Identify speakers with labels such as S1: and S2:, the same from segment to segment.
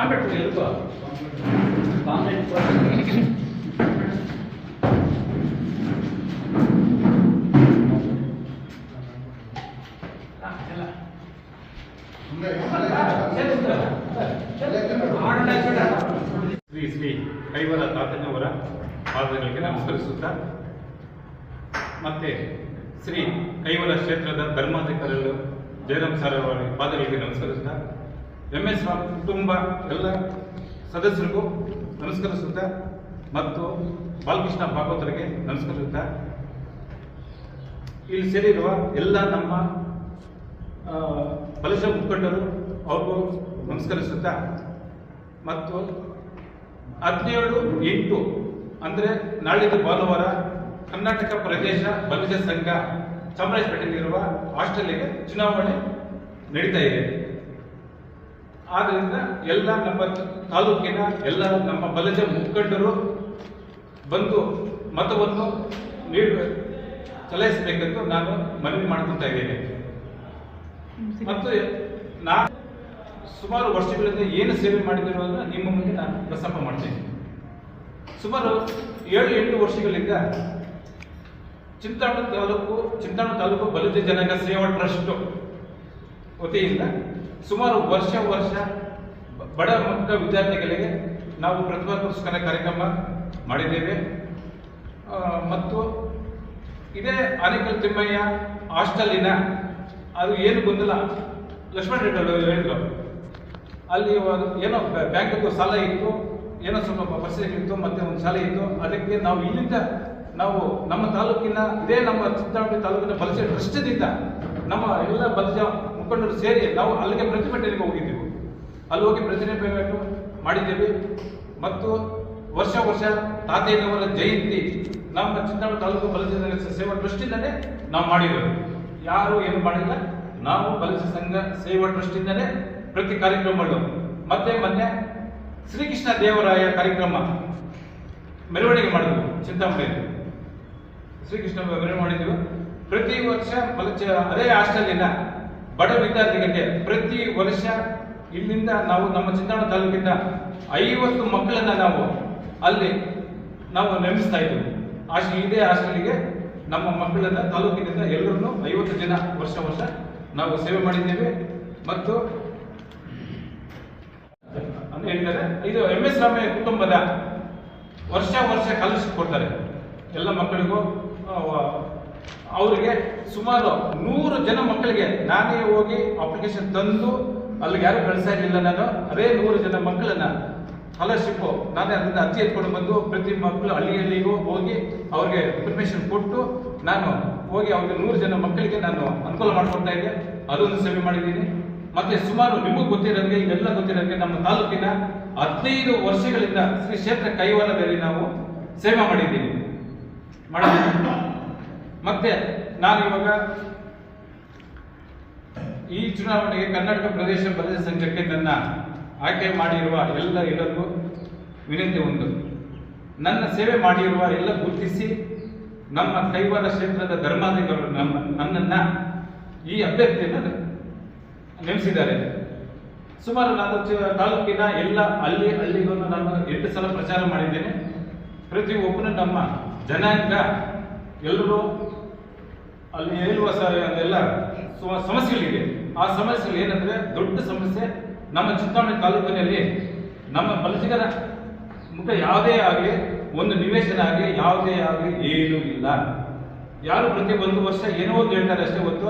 S1: Contract ಎಲ್ಕೋ contract
S2: Shri Shri Kaivara ತಾತನವರ ಪಾದಗಳಿಗೆ ನಮಸ್ಕರಿಸುತ್ತಾ, ಮತ್ತೆ ಶ್ರೀ ಕೈವಲ ಕ್ಷೇತ್ರದ ಧರ್ಮಾಧಿಕಾರಿಗಳು ಜಯರಾಮ್ ಸರ್ ಅವರ ಪಾದಗಳಿಗೆ ನಮಸ್ಕರಿಸುತ್ತಾ ಎಂ ಎಸ್ ಕುಟುಂಬ ಎಲ್ಲ ಸದಸ್ಯರಿಗೂ ನಮಸ್ಕರಿಸುತ್ತಾ ಮತ್ತು ಬಾಲಕೃಷ್ಣ ಭಾಗವತರಿಗೆ ನಮಸ್ಕರಿಸುತ್ತಾ ಇಲ್ಲಿ ಸೇರಿರುವ ಎಲ್ಲ ನಮ್ಮ ಬಲಿಷ ಮುಖಂಡರು ಅವ್ರಿಗೂ ನಮಸ್ಕರಿಸುತ್ತಾ ಮತ್ತು ಹದಿನೇಳು ಎಂಟು ಅಂದರೆ ನಾಳಿದ್ದು ಭಾನುವಾರ ಕರ್ನಾಟಕ ಪ್ರದೇಶ ಬಲಿಜ ಸಂಘ ಚಾಮರಾಜಪೇಟೆಯಲ್ಲಿರುವ ಹಾಸ್ಟೆಲ್ಗೆ ಚುನಾವಣೆ ನಡೀತಾ ಇದೆ. ಆದ್ದರಿಂದ ಎಲ್ಲ ನಮ್ಮ ತಾಲೂಕಿನ ಎಲ್ಲ ನಮ್ಮ ಬಲಜ ಮುಖಂಡರು ಬಂದು ಮತವನ್ನು ನೀಡಬೇಕು ಚಲಾಯಿಸಬೇಕೆಂದು ನಾನು ಮನವಿ ಮಾಡ್ಕೊತಾ ಇದ್ದೇನೆ. ಮತ್ತು ನಾನು ಸುಮಾರು ವರ್ಷಗಳಿಂದ ಏನು ಸೇವೆ ಮಾಡಿದ್ದೀರೋ ಅಂತ ನಿಮ್ಮ ಮುಂದೆ ನಾನು ಪ್ರಸ್ತಾಪ ಮಾಡ್ತೇನೆ. ಸುಮಾರು ಏಳು, ಎಂಟು ವರ್ಷಗಳಿಂದ ಚಿಂತಾಣ ತಾಲೂಕು ಚಿಂತಾಣ ತಾಲೂಕು ಬಲಿತ ಜನಾಂಗ ಸೇವಾ ಟ್ರಸ್ಟ್ ವತಿಯಿಂದ ಸುಮಾರು ವರ್ಷ ವರ್ಷ ಬಡ ಮಕ್ಕಳ ವಿದ್ಯಾರ್ಥಿಗಳಿಗೆ ನಾವು ಪ್ರತಿಭಾ ಪುರಸ್ಕಾರ ಕಾರ್ಯಕ್ರಮ ಮಾಡಿದ್ದೇವೆ. ಮತ್ತು ಇದೇ ಆನೇಕಲ್ ತಿಮ್ಮಯ್ಯ ಹಾಸ್ಟೆಲಿನ ಅದು ಏನು ಗೊಂದಲ ಲಕ್ಷ್ಮಣ ರೆಡ್ಡಿ ಹೇಳಿದ್ರು. ಅಲ್ಲಿ ಏನೋ ಬ್ಯಾಂಕ್ ಸಾಲ ಇತ್ತು, ಏನೋ ಸ್ವಲ್ಪ ಪರಿಸ್ಥಿತಿಗಳಿತ್ತು ಮತ್ತೆ ಒಂದು ಸಾಲ ಇತ್ತು. ಅದಕ್ಕೆ ನಾವು ಇಲ್ಲಿಂದ ನಾವು ನಮ್ಮ ತಾಲೂಕಿನ, ಇದೇ ನಮ್ಮ ಚಿತ್ತಾಮಣಿ ತಾಲೂಕಿನ ಬಲಸೆ ಟ್ರಸ್ಟದಿಂದ ನಮ್ಮ ಎಲ್ಲ ಬಲಸ ಮುಖಂಡರು ಸೇರಿ ನಾವು ಅಲ್ಲಿಗೆ ಪ್ರತಿಭಟನೆಗೆ ಹೋಗಿದ್ದೆವು. ಅಲ್ಲಿ ಹೋಗಿ ಪ್ರತಿಭಟನೆ ಮಾಡಿದ್ದೇವೆ. ಮತ್ತು ವರ್ಷ ವರ್ಷ ತಾತಯ್ಯನವರ ಜಯಂತಿ ನಮ್ಮ ಚಿತ್ತಾಮಣಿ ತಾಲೂಕು ಬಲಸ ಸೇವಾ ಟ್ರಸ್ಟಿಂದಲೇ ನಾವು ಮಾಡಿರೋದು. ಯಾರು ಏನು ಮಾಡಿಲ್ಲ. ನಾವು ಬಲಸ ಸಂಘ ಸೇವಾ ಟ್ರಸ್ಟಿಂದಲೇ ಪ್ರತಿ ಕಾರ್ಯಕ್ರಮಗಳು ಮತ್ತೆ ಮೊನ್ನೆ ಶ್ರೀಕೃಷ್ಣ ದೇವರಾಯ ಕಾರ್ಯಕ್ರಮ ಮೆರವಣಿಗೆ ಮಾಡಿದ್ವು ಚಿಂತಾಮಣಿಯಲ್ಲಿ. ಶ್ರೀಕೃಷ್ಣ ಮೆರವಣಿಗೆ ಮಾಡಿದ್ವು. ಪ್ರತಿ ವರ್ಷ ಬಲಚ ಅದೇ ಹಾಸ್ಟೆಲಿನ ಬಡ ವಿದ್ಯಾರ್ಥಿಗಳಿಗೆ ಪ್ರತಿ ವರ್ಷ ಇಲ್ಲಿಂದ ನಾವು ನಮ್ಮ ಚಿಂತಾಮಣಿ ತಾಲೂಕಿಂದ ಐವತ್ತು ಮಕ್ಕಳನ್ನ ನಾವು ಅಲ್ಲಿ ನಾವು ನೇಮಿಸ್ತಾ ಇದ್ದೀವಿ. ಹಾಸ್ಟೆಲ್ ಇದೇ ಆಶ್ರಮಿಗೆ ನಮ್ಮ ಮಕ್ಕಳನ್ನ ತಾಲೂಕಿನಿಂದ ಎಲ್ಲರನ್ನು ಐವತ್ತು ಜನ ವರ್ಷ ವರ್ಷ ನಾವು ಸೇವೆ ಮಾಡಿದ್ದೇವೆ. ಮತ್ತು ಅಂತ ಹೇಳ್ತಾರೆ, ಇದು ಎಂ ಎಸ್ ರಾಮಯ್ಯ ಕುಟುಂಬದ ವರ್ಷ ವರ್ಷ ಸ್ಕಾಲರ್ಶಿಪ್ ಕೊಡ್ತಾರೆ. ಎಲ್ಲ ಮಕ್ಕಳಿಗೂ ಅವರಿಗೆ ಸುಮಾರು ನೂರು ಜನ ಮಕ್ಕಳಿಗೆ ನಾನೇ ಹೋಗಿ ಅಪ್ಲಿಕೇಶನ್ ತಂದು ಅಲ್ಲಿಗೆ ಯಾರು ಕಳಿಸ್ತಾ ಇರಲಿಲ್ಲ ನಾನು, ಅದೇ ನೂರು ಜನ ಮಕ್ಕಳನ್ನ ಸ್ಕಾಲರ್ಶಿಪ್ಪು ನಾನೇ ಅದರಿಂದ ಅರ್ಜಿ ಎತ್ಕೊಂಡು ಬಂದು ಪ್ರತಿ ಮಕ್ಕಳು ಹಳ್ಳಿಯಲ್ಲಿಗೂ ಹೋಗಿ ಅವ್ರಿಗೆ ಇನ್ಫಾರ್ಮೇಶನ್ ಕೊಟ್ಟು ನಾನು ಹೋಗಿ ಅವ್ರಿಗೆ ನೂರು ಜನ ಮಕ್ಕಳಿಗೆ ನಾನು ಅನುಕೂಲ ಮಾಡಿಕೊಡ್ತಾ ಇದ್ದೆ. ಅದೊಂದು ಸೇವೆ ಮಾಡಿದ್ದೀನಿ. ಮತ್ತೆ ಸುಮಾರು ನಿಮಗೂ ಗೊತ್ತಿರೋಂಗೆ ಇದೆಲ್ಲ ಗೊತ್ತಿರೋಂಗೆ ನಮ್ಮ ತಾಲೂಕಿನ ಹದಿನೈದು ವರ್ಷಗಳಿಂದ ಶ್ರೀ ಕ್ಷೇತ್ರ ಕೈವಾರದಲ್ಲಿ ನಾವು ಸೇವೆ ಮಾಡಿದ್ದೀನಿ. ಮಾಡಿದ್ದೀವಿ ಮತ್ತೆ ನಾನು ಇವಾಗ ಈ ಚುನಾವಣೆಗೆ ಕರ್ನಾಟಕ ಪ್ರದೇಶ ಪ್ರದೇಶ ಸಂಘಕ್ಕೆ ನನ್ನ ಆಯ್ಕೆ ಮಾಡಿರುವ ಎಲ್ಲ ಎಲ್ಲರಿಗೂ ವಿನಂತಿ ಒಂದು ನನ್ನ ಸೇವೆ ಮಾಡಿರುವ ಎಲ್ಲ ಗುರುತಿಸಿ ನಮ್ಮ ಕೈವಾರ ಕ್ಷೇತ್ರದ ಧರ್ಮಾಧಿಕಾರಿಗಳು ನಮ್ಮ, ನನ್ನನ್ನು ಈ ಅಭ್ಯರ್ಥಿಯನ್ನು ನೆನೆಸಿದ್ದಾರೆ ಸುಮಾರು ಚ- ತಾಲೂಕಿನ ಎಲ್ಲ ಹಳ್ಳಿ, ಹಳ್ಳಿಗೂ ನಾನು ಎಂಟು ಸಲ ಪ್ರಚಾರ ಮಾಡಿದ್ದೇನೆ. ಪ್ರತಿ ಒಬ್ಬನು ನಮ್ಮ ಜನಾಂಗ ಎಲ್ಲರೂ ಅಲ್ಲಿ ಸ- ಎಲ್ಲ ಸಮ- ಸಮಸ್ಯೆಗಳಿವೆ ಆ ಸಮಸ್ಯೆಗಳು ಏನಂದ್ರೆ ದೊಡ್ಡ ಸಮಸ್ಯೆ ನಮ್ಮ ಚಿಂತಾಮಣಿ ತಾಲೂಕಿನಲ್ಲಿ ನಮ್ಮ ಬಲಸಿಗರ ಮುಖ ಯಾವುದೇ ಆಗಲಿ, ಒಂದು ನಿವೇಶನ ಆಗಲಿ, ಯಾವುದೇ ಆಗಲಿ ಏನೂ ಇಲ್ಲ. ಯಾರು ಪ್ರತಿ ಒಂದು ವರ್ಷ ಏನೋ ಒಂದು ಹೇಳ್ತಾರೆ ಅಷ್ಟೇ ಹೊತ್ತು,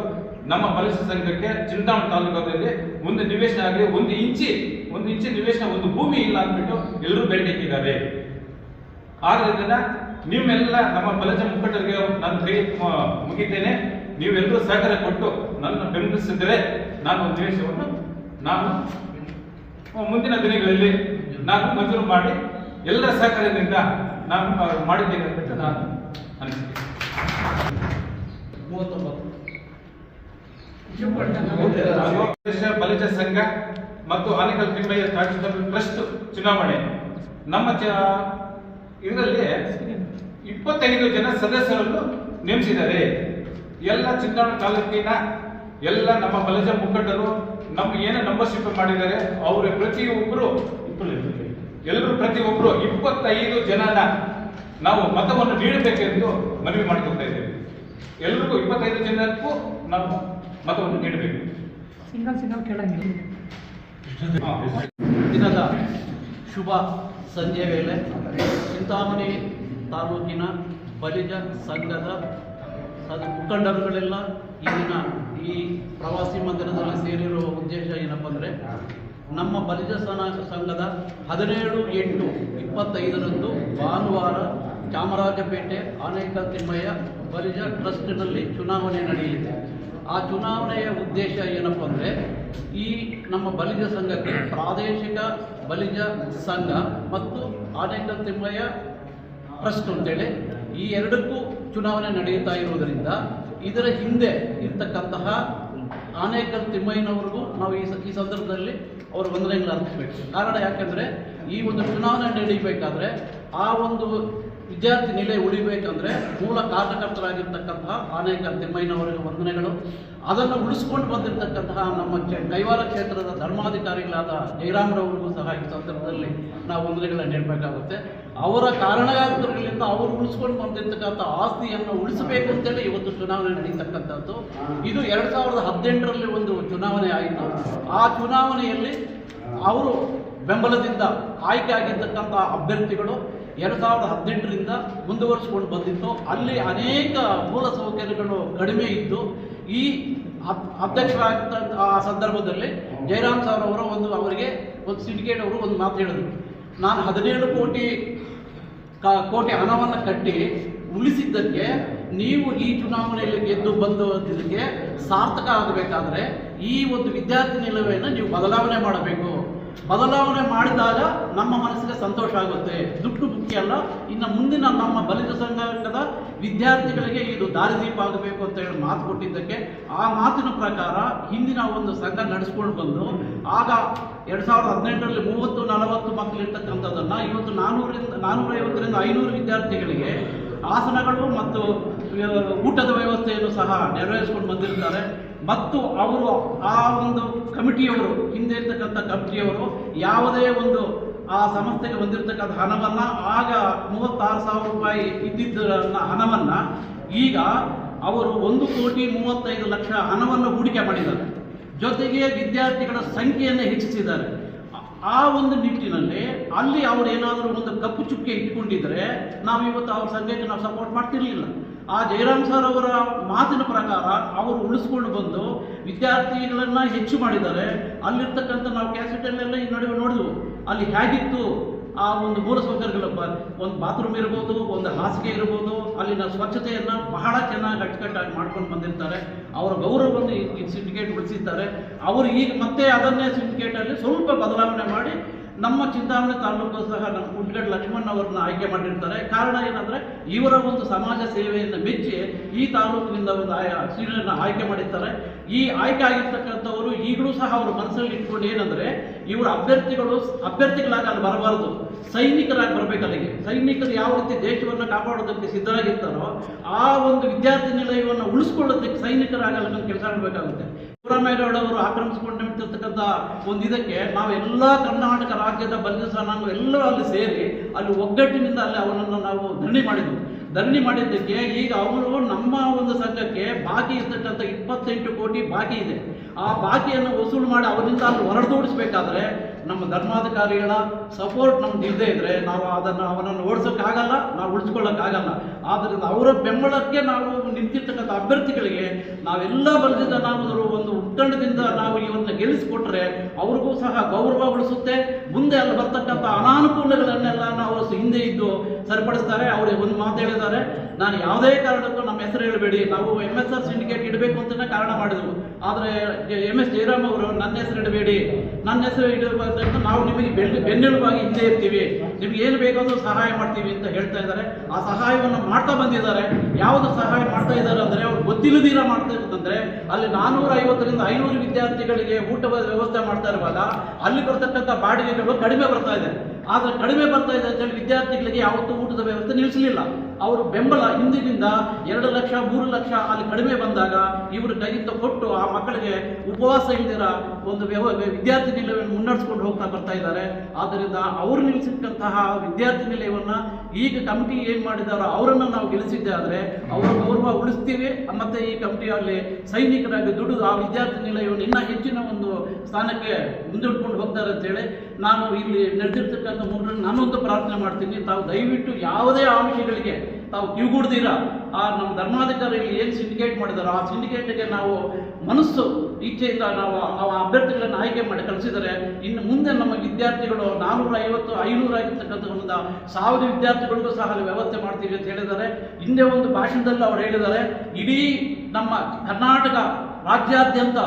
S2: ನಮ್ಮ ಬಲಸ ಸಂಘಕ್ಕೆ ಚಿಂತಾಮಣಿ ತಾಲೂಕಲ್ಲಿ ಒಂದು ನಿವೇಶನ ಆಗಲಿ, ಒಂದು ಇಂಚಿ ಒಂದು ಇಂಚಿ ನಿವೇಶನ, ಒಂದು ಭೂಮಿ ಇಲ್ಲ ಅಂದ್ಬಿಟ್ಟು ಎಲ್ಲರೂ ಬೇಟೆಕ್ಕಿದ್ದಾರೆ ಆದ್ರಿಂದ ನೀವೆಲ್ಲ ನಮ್ಮ ಬಲಜ ಮುಖಂಡರಿಗೆ ನಾನು ಕೈ ಮುಗಿತೇನೆ ನೀವೆಲ್ಲರೂ ಸಹಕಾರ ಕೊಟ್ಟು ನನ್ನ ಬೆಂಬಲಿಸಿದರೆ ನಾನು ಒಂದು ನಿವೇಶವನ್ನು ನಾನು ಮುಂದಿನ ದಿನಗಳಲ್ಲಿ ನಾನು ಮಂಜೂರು ಮಾಡಿ ಎಲ್ಲರ ಸಹಕಾರದಿಂದ ನಾನು ಮಾಡಿದ್ದೇನೆ ಅಂತ ನಾನು ಅನಿಸಿದೆ ಬಲಿಜ ಸಂಘ ಮತ್ತು ತಿಮ್ಮಯ್ಯ ಚಾರಿಟಬಲ್ ಟ್ರಸ್ಟ್ ಚುನಾವಣೆ. ನಮ್ಮ ಇದರಲ್ಲಿ ಇಪ್ಪತ್ತೈದು ಜನ ಸದಸ್ಯರನ್ನು ನೇಮಿಸಿದ್ದಾರೆ. ಎಲ್ಲ ಚಿಂತಾಮಣಿ ತಾಲೂಕಿನ ಎಲ್ಲ ನಮ್ಮ ಬಲಜ ಮುಖಂಡರು ನಮ್ಮ ಏನು ಮೆಂಬರ್ಶಿಪ್ ಮಾಡಿದ್ದಾರೆ ಅವರ ಪ್ರತಿಯೊಬ್ಬರು ಎಲ್ಲರೂ ಪ್ರತಿಯೊಬ್ಬರು ಇಪ್ಪತ್ತೈದು ಜನನ ನಾವು ಮತವನ್ನು ನೀಡಬೇಕೆಂದು ಮನವಿ ಮಾಡಿಕೊಳ್ತಾ ಇದ್ದೇವೆ. ಎಲ್ರಿಗೂ ಇಪ್ಪತ್ತೈದು ಜನಕ್ಕೂ ನಾವು ಮತವನ್ನು ನೀಡಬೇಕು.
S3: ದಿನದ ಶುಭ ಸಂಜೆ ವೇಳೆ ಚಿಂತಾಮಣಿ ತಾಲೂಕಿನ ಬಲಿಜ ಸಂಘದ ಸದ ಮುಖಂಡರುಗಳೆಲ್ಲ ದಿನ ಈ ಪ್ರವಾಸಿ ಮಂದಿರದಲ್ಲಿ ಸೇರಿರುವ ಉದ್ದೇಶ ಏನಪ್ಪ ಅಂದರೆ ನಮ್ಮ ಬಲಿಜ ಸಂಘದ ಹದಿನೇಳು ಎಂಟು ಇಪ್ಪತ್ತೈದರಂದು ಭಾನುವಾರ ಚಾಮರಾಜಪೇಟೆ ಆನೇಕಲ್ ತಿಮ್ಮಯ್ಯ ಬಲಿಜ ಟ್ರಸ್ಟ್ನಲ್ಲಿ ಚುನಾವಣೆ ನಡೆಯಲಿದೆ. ಆ ಚುನಾವಣೆಯ ಉದ್ದೇಶ ಏನಪ್ಪ ಅಂದರೆ ಈ ನಮ್ಮ ಬಲಿಜ ಸಂಘಕ್ಕೆ, ಪ್ರಾದೇಶಿಕ ಬಲಿಜ ಸಂಘ ಮತ್ತು ಆನೇಕಲ್ ತಿಮ್ಮಯ್ಯ ಟ್ರಸ್ಟ್ ಅಂತೇಳಿ ಈ ಎರಡಕ್ಕೂ ಚುನಾವಣೆ ನಡೆಯುತ್ತಾ ಇರುವುದರಿಂದ ಇದರ ಹಿಂದೆ ಇರ್ತಕ್ಕಂತಹ ಆನೇಕಲ್ ತಿಮ್ಮಯ್ಯನವ್ರಿಗೂ ನಾವು ಈ ಈ ಸಂದರ್ಭದಲ್ಲಿ ಅವರ ವಂದನೆಗಳನ್ನು ಅರ್ಪಿಸಬೇಕು. ಕಾರಣ ಯಾಕೆಂದರೆ ಈ ಒಂದು ಚುನಾವಣೆ ನಡೀಬೇಕಾದ್ರೆ ಆ ಒಂದು ವಿದ್ಯಾರ್ಥಿ ನಿಲೆ ಉಳಿಬೇಕಂದ್ರೆ ಮೂಲ ಕಾರಣಕರ್ತರಾಗಿರ್ತಕ್ಕಂತಹ ಆನೇಕ ತಿಮ್ಮಯ್ಯನವರಿಗೆ ವಂದನೆಗಳು. ಅದನ್ನು ಉಳಿಸ್ಕೊಂಡು ಬಂದಿರತಕ್ಕಂತಹ ನಮ್ಮ ಕೈವಾರ ಕ್ಷೇತ್ರದ ಧರ್ಮಾಧಿಕಾರಿಗಳಾದ ಜಯರಾಮರವರಿಗೂ ಸಹ ಈ ಸಂದರ್ಭದಲ್ಲಿ ನಾವು ವಂದನೆಗಳನ್ನು ನೀಡಬೇಕಾಗುತ್ತೆ. ಅವರ ಕಾರಣಕರ್ತರುಗಳಿಂದ ಅವರು ಉಳಿಸ್ಕೊಂಡು ಬಂದಿರತಕ್ಕಂಥ ಆಸ್ತಿಯನ್ನು ಉಳಿಸಬೇಕು ಅಂತೇಳಿ ಇವತ್ತು ಚುನಾವಣೆ ನಡೀತಕ್ಕಂಥದ್ದು. ಇದು ಎರಡು ಸಾವಿರದ ಹದಿನೆಂಟರಲ್ಲಿ ಒಂದು ಚುನಾವಣೆ ಆಯಿತು. ಆ ಚುನಾವಣೆಯಲ್ಲಿ ಅವರು ಬೆಂಬಲದಿಂದ ಆಯ್ಕೆ ಆಗಿರ್ತಕ್ಕಂಥ ಅಭ್ಯರ್ಥಿಗಳು ಎರಡು ಸಾವಿರದ ಹದಿನೆಂಟರಿಂದ ಮುಂದುವರಿಸಿಕೊಂಡು ಬಂದಿತ್ತು. ಅಲ್ಲಿ ಅನೇಕ ಮೂಲ ಸೌಕರ್ಯಗಳು ಕಡಿಮೆ ಇತ್ತು ಈ ಅಧ್ಯಕ್ಷರಾಗಿದ್ದ ಆ ಸಂದರ್ಭದಲ್ಲಿ ಜಯರಾಮ್ ಸರ್ ಅವರು ಒಂದು ಅವರಿಗೆ ಒಂದು ಸಿಂಡಿಕೇಟ್ ಅವರು ಒಂದು ಮಾತು ಹೇಳಿದರು. ನಾನು ಹದಿನೇಳು ಕೋಟಿ ಕೋಟಿ ಹಣವನ್ನು ಕಟ್ಟಿ ಉಳಿಸಿದ್ದಕ್ಕೆ ನೀವು ಈ ಚುನಾವಣೆಯಲ್ಲಿ ಗೆದ್ದು ಬಂದು ಇದಕ್ಕೆ ಸಾರ್ಥಕ ಆಗಬೇಕಾದ್ರೆ ಈ ಒಂದು ವಿದ್ಯಾರ್ಥಿ ನಿಲುವೆಯನ್ನು ನೀವು ಬದಲಾವಣೆ ಮಾಡಬೇಕು. ಬದಲಾವಣೆ ಮಾಡಿದಾಗ ನಮ್ಮ ಮನಸ್ಸಿಗೆ ಸಂತೋಷ ಆಗುತ್ತೆ. ದುಡ್ಡು ಮುಖ್ಯ ಅಲ್ಲ. ಇನ್ನು ಮುಂದಿನ ನಮ್ಮ ಬಲಿತ ಸಂಘದ ವಿದ್ಯಾರ್ಥಿಗಳಿಗೆ ಇದು ದಾರಿದೀಪ ಆಗಬೇಕು ಅಂತ ಹೇಳಿ ಮಾತು ಕೊಟ್ಟಿದ್ದಕ್ಕೆ ಆ ಮಾತಿನ ಪ್ರಕಾರ ಹಿಂದಿನ ಒಂದು ಸಂಘ ನಡೆಸ್ಕೊಂಡು ಬಂದು ಆಗ ಎರಡು ಸಾವಿರದ ಹದಿನೆಂಟರಲ್ಲಿ ಮೂವತ್ತು, ನಲವತ್ತು ಮಕ್ಕಳು ಇರ್ತಕ್ಕಂಥದ್ದನ್ನು ಇವತ್ತು ನಾನ್ನೂರಿಂದ ನಾನ್ನೂರೈವತ್ತರಿಂದ ಐನೂರು ವಿದ್ಯಾರ್ಥಿಗಳಿಗೆ ಆಸನಗಳು ಮತ್ತು ಊಟದ ವ್ಯವಸ್ಥೆಯನ್ನು ಸಹ ನೆರವೇರಿಸ್ಕೊಂಡು ಬಂದಿರ್ತಾರೆ. ಮತ್ತು ಅವರು ಆ ಒಂದು ಕಮಿಟಿಯವರು, ಹಿಂದೆ ಇರ್ತಕ್ಕಂಥ ಕಮಿಟಿಯವರು ಯಾವುದೇ ಒಂದು ಆ ಸಂಸ್ಥೆಗೆ ಬಂದಿರತಕ್ಕಂಥ ಹಣವನ್ನು ಆಗ ಮೂವತ್ತಾರು ಸಾವಿರ ರೂಪಾಯಿ ಇದ್ದಿದ್ದ ಹಣವನ್ನು ಈಗ ಅವರು ಒಂದು ಕೋಟಿ ಮೂವತ್ತೈದು ಲಕ್ಷ ಹಣವನ್ನು ಹೂಡಿಕೆ ಮಾಡಿದ್ದಾರೆ. ಜೊತೆಗೆ ವಿದ್ಯಾರ್ಥಿಗಳ ಸಂಖ್ಯೆಯನ್ನು ಹೆಚ್ಚಿಸಿದ್ದಾರೆ. ಆ- ಒಂದು ನಿಟ್ಟಿನಲ್ಲಿ ಅಲ್ಲಿ ಅವರು ಏನಾದರೂ ಒಂದು ಕಪ್ಪು ಚುಕ್ಕೆ ಇಟ್ಕೊಂಡಿದ್ರೆ ನಾವು ಇವತ್ತು ಅವ್ರ ಸಂಘಕ್ಕೆ ನಾವು ಸಪೋರ್ಟ್ ಮಾಡ್ತಿರ್ಲಿಲ್ಲ. ಆ ಜಯರಾಮ್ ಸರ್ ಅವರ ಮಾತಿನ ಪ್ರಕಾರ ಅವರು ಉಳಿಸ್ಕೊಂಡು ಬಂದು ವಿದ್ಯಾರ್ಥಿಗಳನ್ನ ಹೆಚ್ಚು ಮಾಡಿದ್ದಾರೆ. ಅಲ್ಲಿರ್ತಕ್ಕಂಥ ನಾವು ಕ್ಯಾಸೆಟಲ್ಲೆಲ್ಲ ಈ ನಡುವೆ ನೋಡಿದ್ವು. ಅಲ್ಲಿ ಹೇಗಿತ್ತು ಆ ಒಂದು ಮೂಲ ಸೌಕರ್ಯಗಳ ಒಂದು ಬಾತ್ರೂಮ್ ಇರ್ಬೋದು, ಒಂದು ಹಾಸಿಗೆ ಇರ್ಬೋದು, ಅಲ್ಲಿನ ಸ್ವಚ್ಛತೆಯನ್ನು ಬಹಳ ಚೆನ್ನಾಗಿ ಅಚ್ಚುಕಟ್ಟಾಗಿ ಮಾಡ್ಕೊಂಡು ಬಂದಿರ್ತಾರೆ. ಅವರ ಗೌರವವನ್ನು ಈ- ಸಿಂಡಿಕೇಟ್ ಉಳಿಸಿದ್ದಾರೆ. ಅವರು ಈಗ ಮತ್ತೆ ಅದನ್ನೇ ಸಿಂಡಿಕೇಟಲ್ಲಿ ಸ್ವಲ್ಪ ಬದಲಾವಣೆ ಮಾಡಿ ನಮ್ಮ ಚಿಂತಾಮಣಿ ತಾಲೂಕು ಸಹ ನಮ್ಮ ಕುಂಟಗಡ್ ಲಕ್ಷ್ಮಣ್ ಅವರನ್ನ ಆಯ್ಕೆ ಮಾಡಿರ್ತಾರೆ. ಕಾರಣ ಏನಂದ್ರೆ ಇವರ ಒಂದು ಸಮಾಜ ಸೇವೆಯನ್ನು ಮೆಚ್ಚಿ ಈ ತಾಲೂಕಿನಿಂದ ಒಂದು ಆಯಾ ಸೀಟನ್ನು ಆಯ್ಕೆ ಮಾಡಿರ್ತಾರೆ. ಈ ಆಯ್ಕೆ ಆಗಿರ್ತಕ್ಕಂಥವರು ಈಗಲೂ ಸಹ ಅವರು ಮನಸ್ಸಲ್ಲಿ ಇಟ್ಕೊಂಡು ಏನಂದ್ರೆ ಇವರ ಅಭ್ಯರ್ಥಿಗಳು ಅಭ್ಯರ್ಥಿಗಳಾಗಿ ಅಲ್ಲಿ ಬರಬಾರದು. ಸೈನಿಕರಾಗಿ ಬರಬೇಕು ಅಲ್ಲಿಗೆ ಸೈನಿಕರು ಯಾವ ರೀತಿ ದೇಶವನ್ನು ಕಾಪಾಡೋದಕ್ಕೆ ಸಿದ್ಧರಾಗಿರ್ತಾರೋ ಆ ಒಂದು ವಿದ್ಯಾರ್ಥಿ ನಿಲಯವನ್ನು ಉಳಿಸ್ಕೊಳ್ಳೋದಕ್ಕೆ ಸೈನಿಕರಾಗಿ ಅಲ್ಲಿ ಕೆಲಸ ಮಾಡಬೇಕಾಗುತ್ತೆ. ಶಿವರಾಮೇಗೌಡವರು ಆಕ್ರಮಿಸಿಕೊಂಡು ನಿಂತಿರ್ತಕ್ಕಂಥ ಒಂದು ಇದಕ್ಕೆ ನಾವೆಲ್ಲ ಕರ್ನಾಟಕ ರಾಜ್ಯದ ಬಂದ ನಾವು ಎಲ್ಲರೂ ಅಲ್ಲಿ ಸೇರಿ ಅಲ್ಲಿ ಒಗ್ಗಟ್ಟಿನಿಂದ ಅಲ್ಲಿ ಅವನನ್ನು ನಾವು ಧರಣಿ ಮಾಡಿದ್ವು. ಧರಣಿ ಮಾಡಿದ್ದಕ್ಕೆ ಈಗ ಅವರು ನಮ್ಮ ಒಂದು ಸಂಘಕ್ಕೆ ಬಾಕಿ ಇರ್ತಕ್ಕಂಥ ಇಪ್ಪತ್ತೆಂಟು ಕೋಟಿ ಬಾಕಿ ಇದೆ. ಆ ಬಾಕಿಯನ್ನು ವಸೂಲು ಮಾಡಿ ಅವರಿಂದ ಅಲ್ಲಿ ಹೊರದೂಡಿಸ್ಬೇಕಾದ್ರೆ ನಮ್ಮ ಧರ್ಮಾಧಿಕಾರಿಗಳ ಸಪೋರ್ಟ್ ನಮ್ಗೆ ಇಲ್ಲದೆ ಇದ್ರೆ ನಾವು ಅದನ್ನು ಅವನನ್ನು ಓಡಿಸೋಕ್ಕಾಗಲ್ಲ, ನಾವು ಉಳಿಸ್ಕೊಳ್ಳೋಕ್ಕಾಗಲ್ಲ. ಆದ್ದರಿಂದ ಅವರ ಬೆಂಬಲಕ್ಕೆ ನಾವು ನಿಂತಿರ್ತಕ್ಕಂಥ ಅಭ್ಯರ್ಥಿಗಳಿಗೆ ನಾವೆಲ್ಲ ಬಂದಿದ್ದ ನಾವು ಒಂದು ಉತ್ತಣದಿಂದ ನಾವು ಇವನ್ನ ಗೆಲ್ಲಿಸಿಕೊಟ್ರೆ ಅವ್ರಿಗೂ ಸಹ ಗೌರವ ಉಳಿಸುತ್ತೆ. ಮುಂದೆ ಅಲ್ಲಿ ಬರ್ತಕ್ಕಂಥ ಅನಾನುಕೂಲಗಳನ್ನೆಲ್ಲ ನಾವು ಹಿಂದೆ ಇದ್ದು ಸರಿಪಡಿಸ್ತಾರೆ. ಅವರಿಗೆ ಒಂದು ಮಾತು ಹೇಳಿದ್ದಾರೆ. ನಾನು ಯಾವುದೇ ಕಾರಣಕ್ಕೂ ನಮ್ಮ ಹೆಸರು ಹೇಳಬೇಡಿ. ನಾವು ಎಂ ಎಸ್ ಆರ್ ಸಿಂಡಿಕೇಟ್ ಇಡಬೇಕು ಅಂತಲೇ ಕಾರಣ ಮಾಡಿದ್ರು ಆದರೆ ಎಂ ಎಸ್ ಜಯರಾಮ್ ಅವರು ನನ್ನ ಹೆಸರು ಇಡಬೇಡಿ. ನನ್ನ ಹೆಸರು ಇಡಬೇಕಂತ ನಾವು ನಿಮಗೆ ಬೆಳ್ ಬೆನ್ನೆಲುಬಾಗಿ ಹಿಂದೆ ಇರ್ತೀವಿ. ನಿಮ್ಗೆ ಏನು ಬೇಕಾದರೂ ಸಹಾಯ ಮಾಡ್ತೀವಿ ಅಂತ ಹೇಳ್ತಾ ಇದ್ದಾರೆ. ಆ ಸಹಾಯವನ್ನು ಮಾಡ್ತಾ ಬಂದಿದ್ದಾರೆ. ಯಾವುದು ಸಹಾಯ ಮಾಡ್ತಾ ಇದ್ದಾರೆ ಅಂದರೆ ಅವ್ರು ಗೊತ್ತಿಲ್ಲದಿರ ಮಾಡ್ತಾ ಇರ್ತಂದ್ರೆ ಅಲ್ಲಿ ನಾನ್ನೂರ ಐವತ್ತರಿಂದ ಐನೂರು ವಿದ್ಯಾರ್ಥಿಗಳಿಗೆ ಊಟದ ವ್ಯವಸ್ಥೆ ಮಾಡ್ತಾ ಇರುವಾಗ ಅಲ್ಲಿ ಬರ್ತಕ್ಕಂಥ ಬಾಡಿಗೆಗಳು ಕಡಿಮೆ ಬರ್ತಾ ಇದೆ. ಆದರೆ ಕಡಿಮೆ ಬರ್ತಾ ಇದೆ ಅಂತೇಳಿ ವಿದ್ಯಾರ್ಥಿಗಳಿಗೆ ಯಾವತ್ತೂ ಊಟದ ವ್ಯವಸ್ಥೆ ನಿಲ್ಲಿಸಲಿಲ್ಲ ಅವರು ಬೆಂಬಲ ಹಿಂದಿನಿಂದ ಎರಡು ಲಕ್ಷ, ಮೂರು ಲಕ್ಷ ಅಲ್ಲಿ ಕಡಿಮೆ ಬಂದಾಗ ಇವರು ಕೈಯಿಂದ ಕೊಟ್ಟು ಆ ಮಕ್ಕಳಿಗೆ ಉಪವಾಸ ಇಲ್ದಿರ ಒಂದು ವಿದ್ಯಾರ್ಥಿ ನಿಲಯವನ್ನು ಮುನ್ನಡೆಸ್ಕೊಂಡು ಹೋಗ್ತಾ ಬರ್ತಾ ಇದ್ದಾರೆ. ಆದ್ದರಿಂದ ಅವರು ನಿಲ್ಲಿಸಿದಂತಹ ವಿದ್ಯಾರ್ಥಿ ನಿಲಯವನ್ನು ಈಗ ಕಮಿಟಿ ಏನು ಮಾಡಿದಾರೋ ಅವರನ್ನು ನಾವು ಗೆಲ್ಲಿಸಿದ್ದೆ ಆದರೆ ಅವರ ಗೌರವ ಉಳಿಸ್ತೀವಿ. ಮತ್ತೆ ಈ ಕಮಿಟಿಯಲ್ಲಿ ಸೈನಿಕರಾಗಿ ದುಡಿದು ಆ ವಿದ್ಯಾರ್ಥಿ ನಿಲಯವನ್ನು ಇನ್ನೂ ಹೆಚ್ಚಿನ ಒಂದು ಸ್ಥಾನಕ್ಕೆ ಮುಂದಿಟ್ಕೊಂಡು ಹೋಗ್ತಾರೆ ಅಂತೇಳಿ ನಾನು ಇಲ್ಲಿ ನಡೆದಿರ್ತಕ್ಕಂಥ ಮೂರನ್ನು ನಾನೊಂದು ಪ್ರಾರ್ಥನೆ ಮಾಡ್ತೀನಿ. ತಾವು ದಯವಿಟ್ಟು ಯಾವುದೇ ಆಮಿಷಗಳಿಗೆ ತಾವು ಕಿವಿಗೂಡ್ದಿರ. ಆ ನಮ್ಮ ಧರ್ಮಾಧಿಕಾರಿಗಳು ಏನು ಸಿಂಡಿಕೇಟ್ ಮಾಡಿದಾರೋ ಆ ಸಿಂಡಿಕೇಟ್ಗೆ ನಾವು ಮನಸ್ಸು, ಇಚ್ಛೆಯಿಂದ ನಾವು ಆ ಅಭ್ಯರ್ಥಿಗಳನ್ನು ಆಯ್ಕೆ ಮಾಡಿ ಕಳಿಸಿದರೆ, ಇನ್ನು ಮುಂದೆ ನಮ್ಮ ವಿದ್ಯಾರ್ಥಿಗಳು ನಾನ್ನೂರ ಐವತ್ತು, ಐನೂರ ಆಗಿರ್ತಕ್ಕಂಥ ಒಂದು ಸಾವಿರ ವಿದ್ಯಾರ್ಥಿಗಳಿಗೂ ಸಹ ಅಲ್ಲಿ ವ್ಯವಸ್ಥೆ ಮಾಡ್ತೀವಿ ಅಂತ ಹೇಳಿದ್ದಾರೆ. ಹಿಂದೆ ಒಂದು ಭಾಷಣದಲ್ಲಿ ಅವ್ರು ಹೇಳಿದ್ದಾರೆ, ಇಡೀ ನಮ್ಮ ಕರ್ನಾಟಕ ರಾಜ್ಯಾದ್ಯಂತ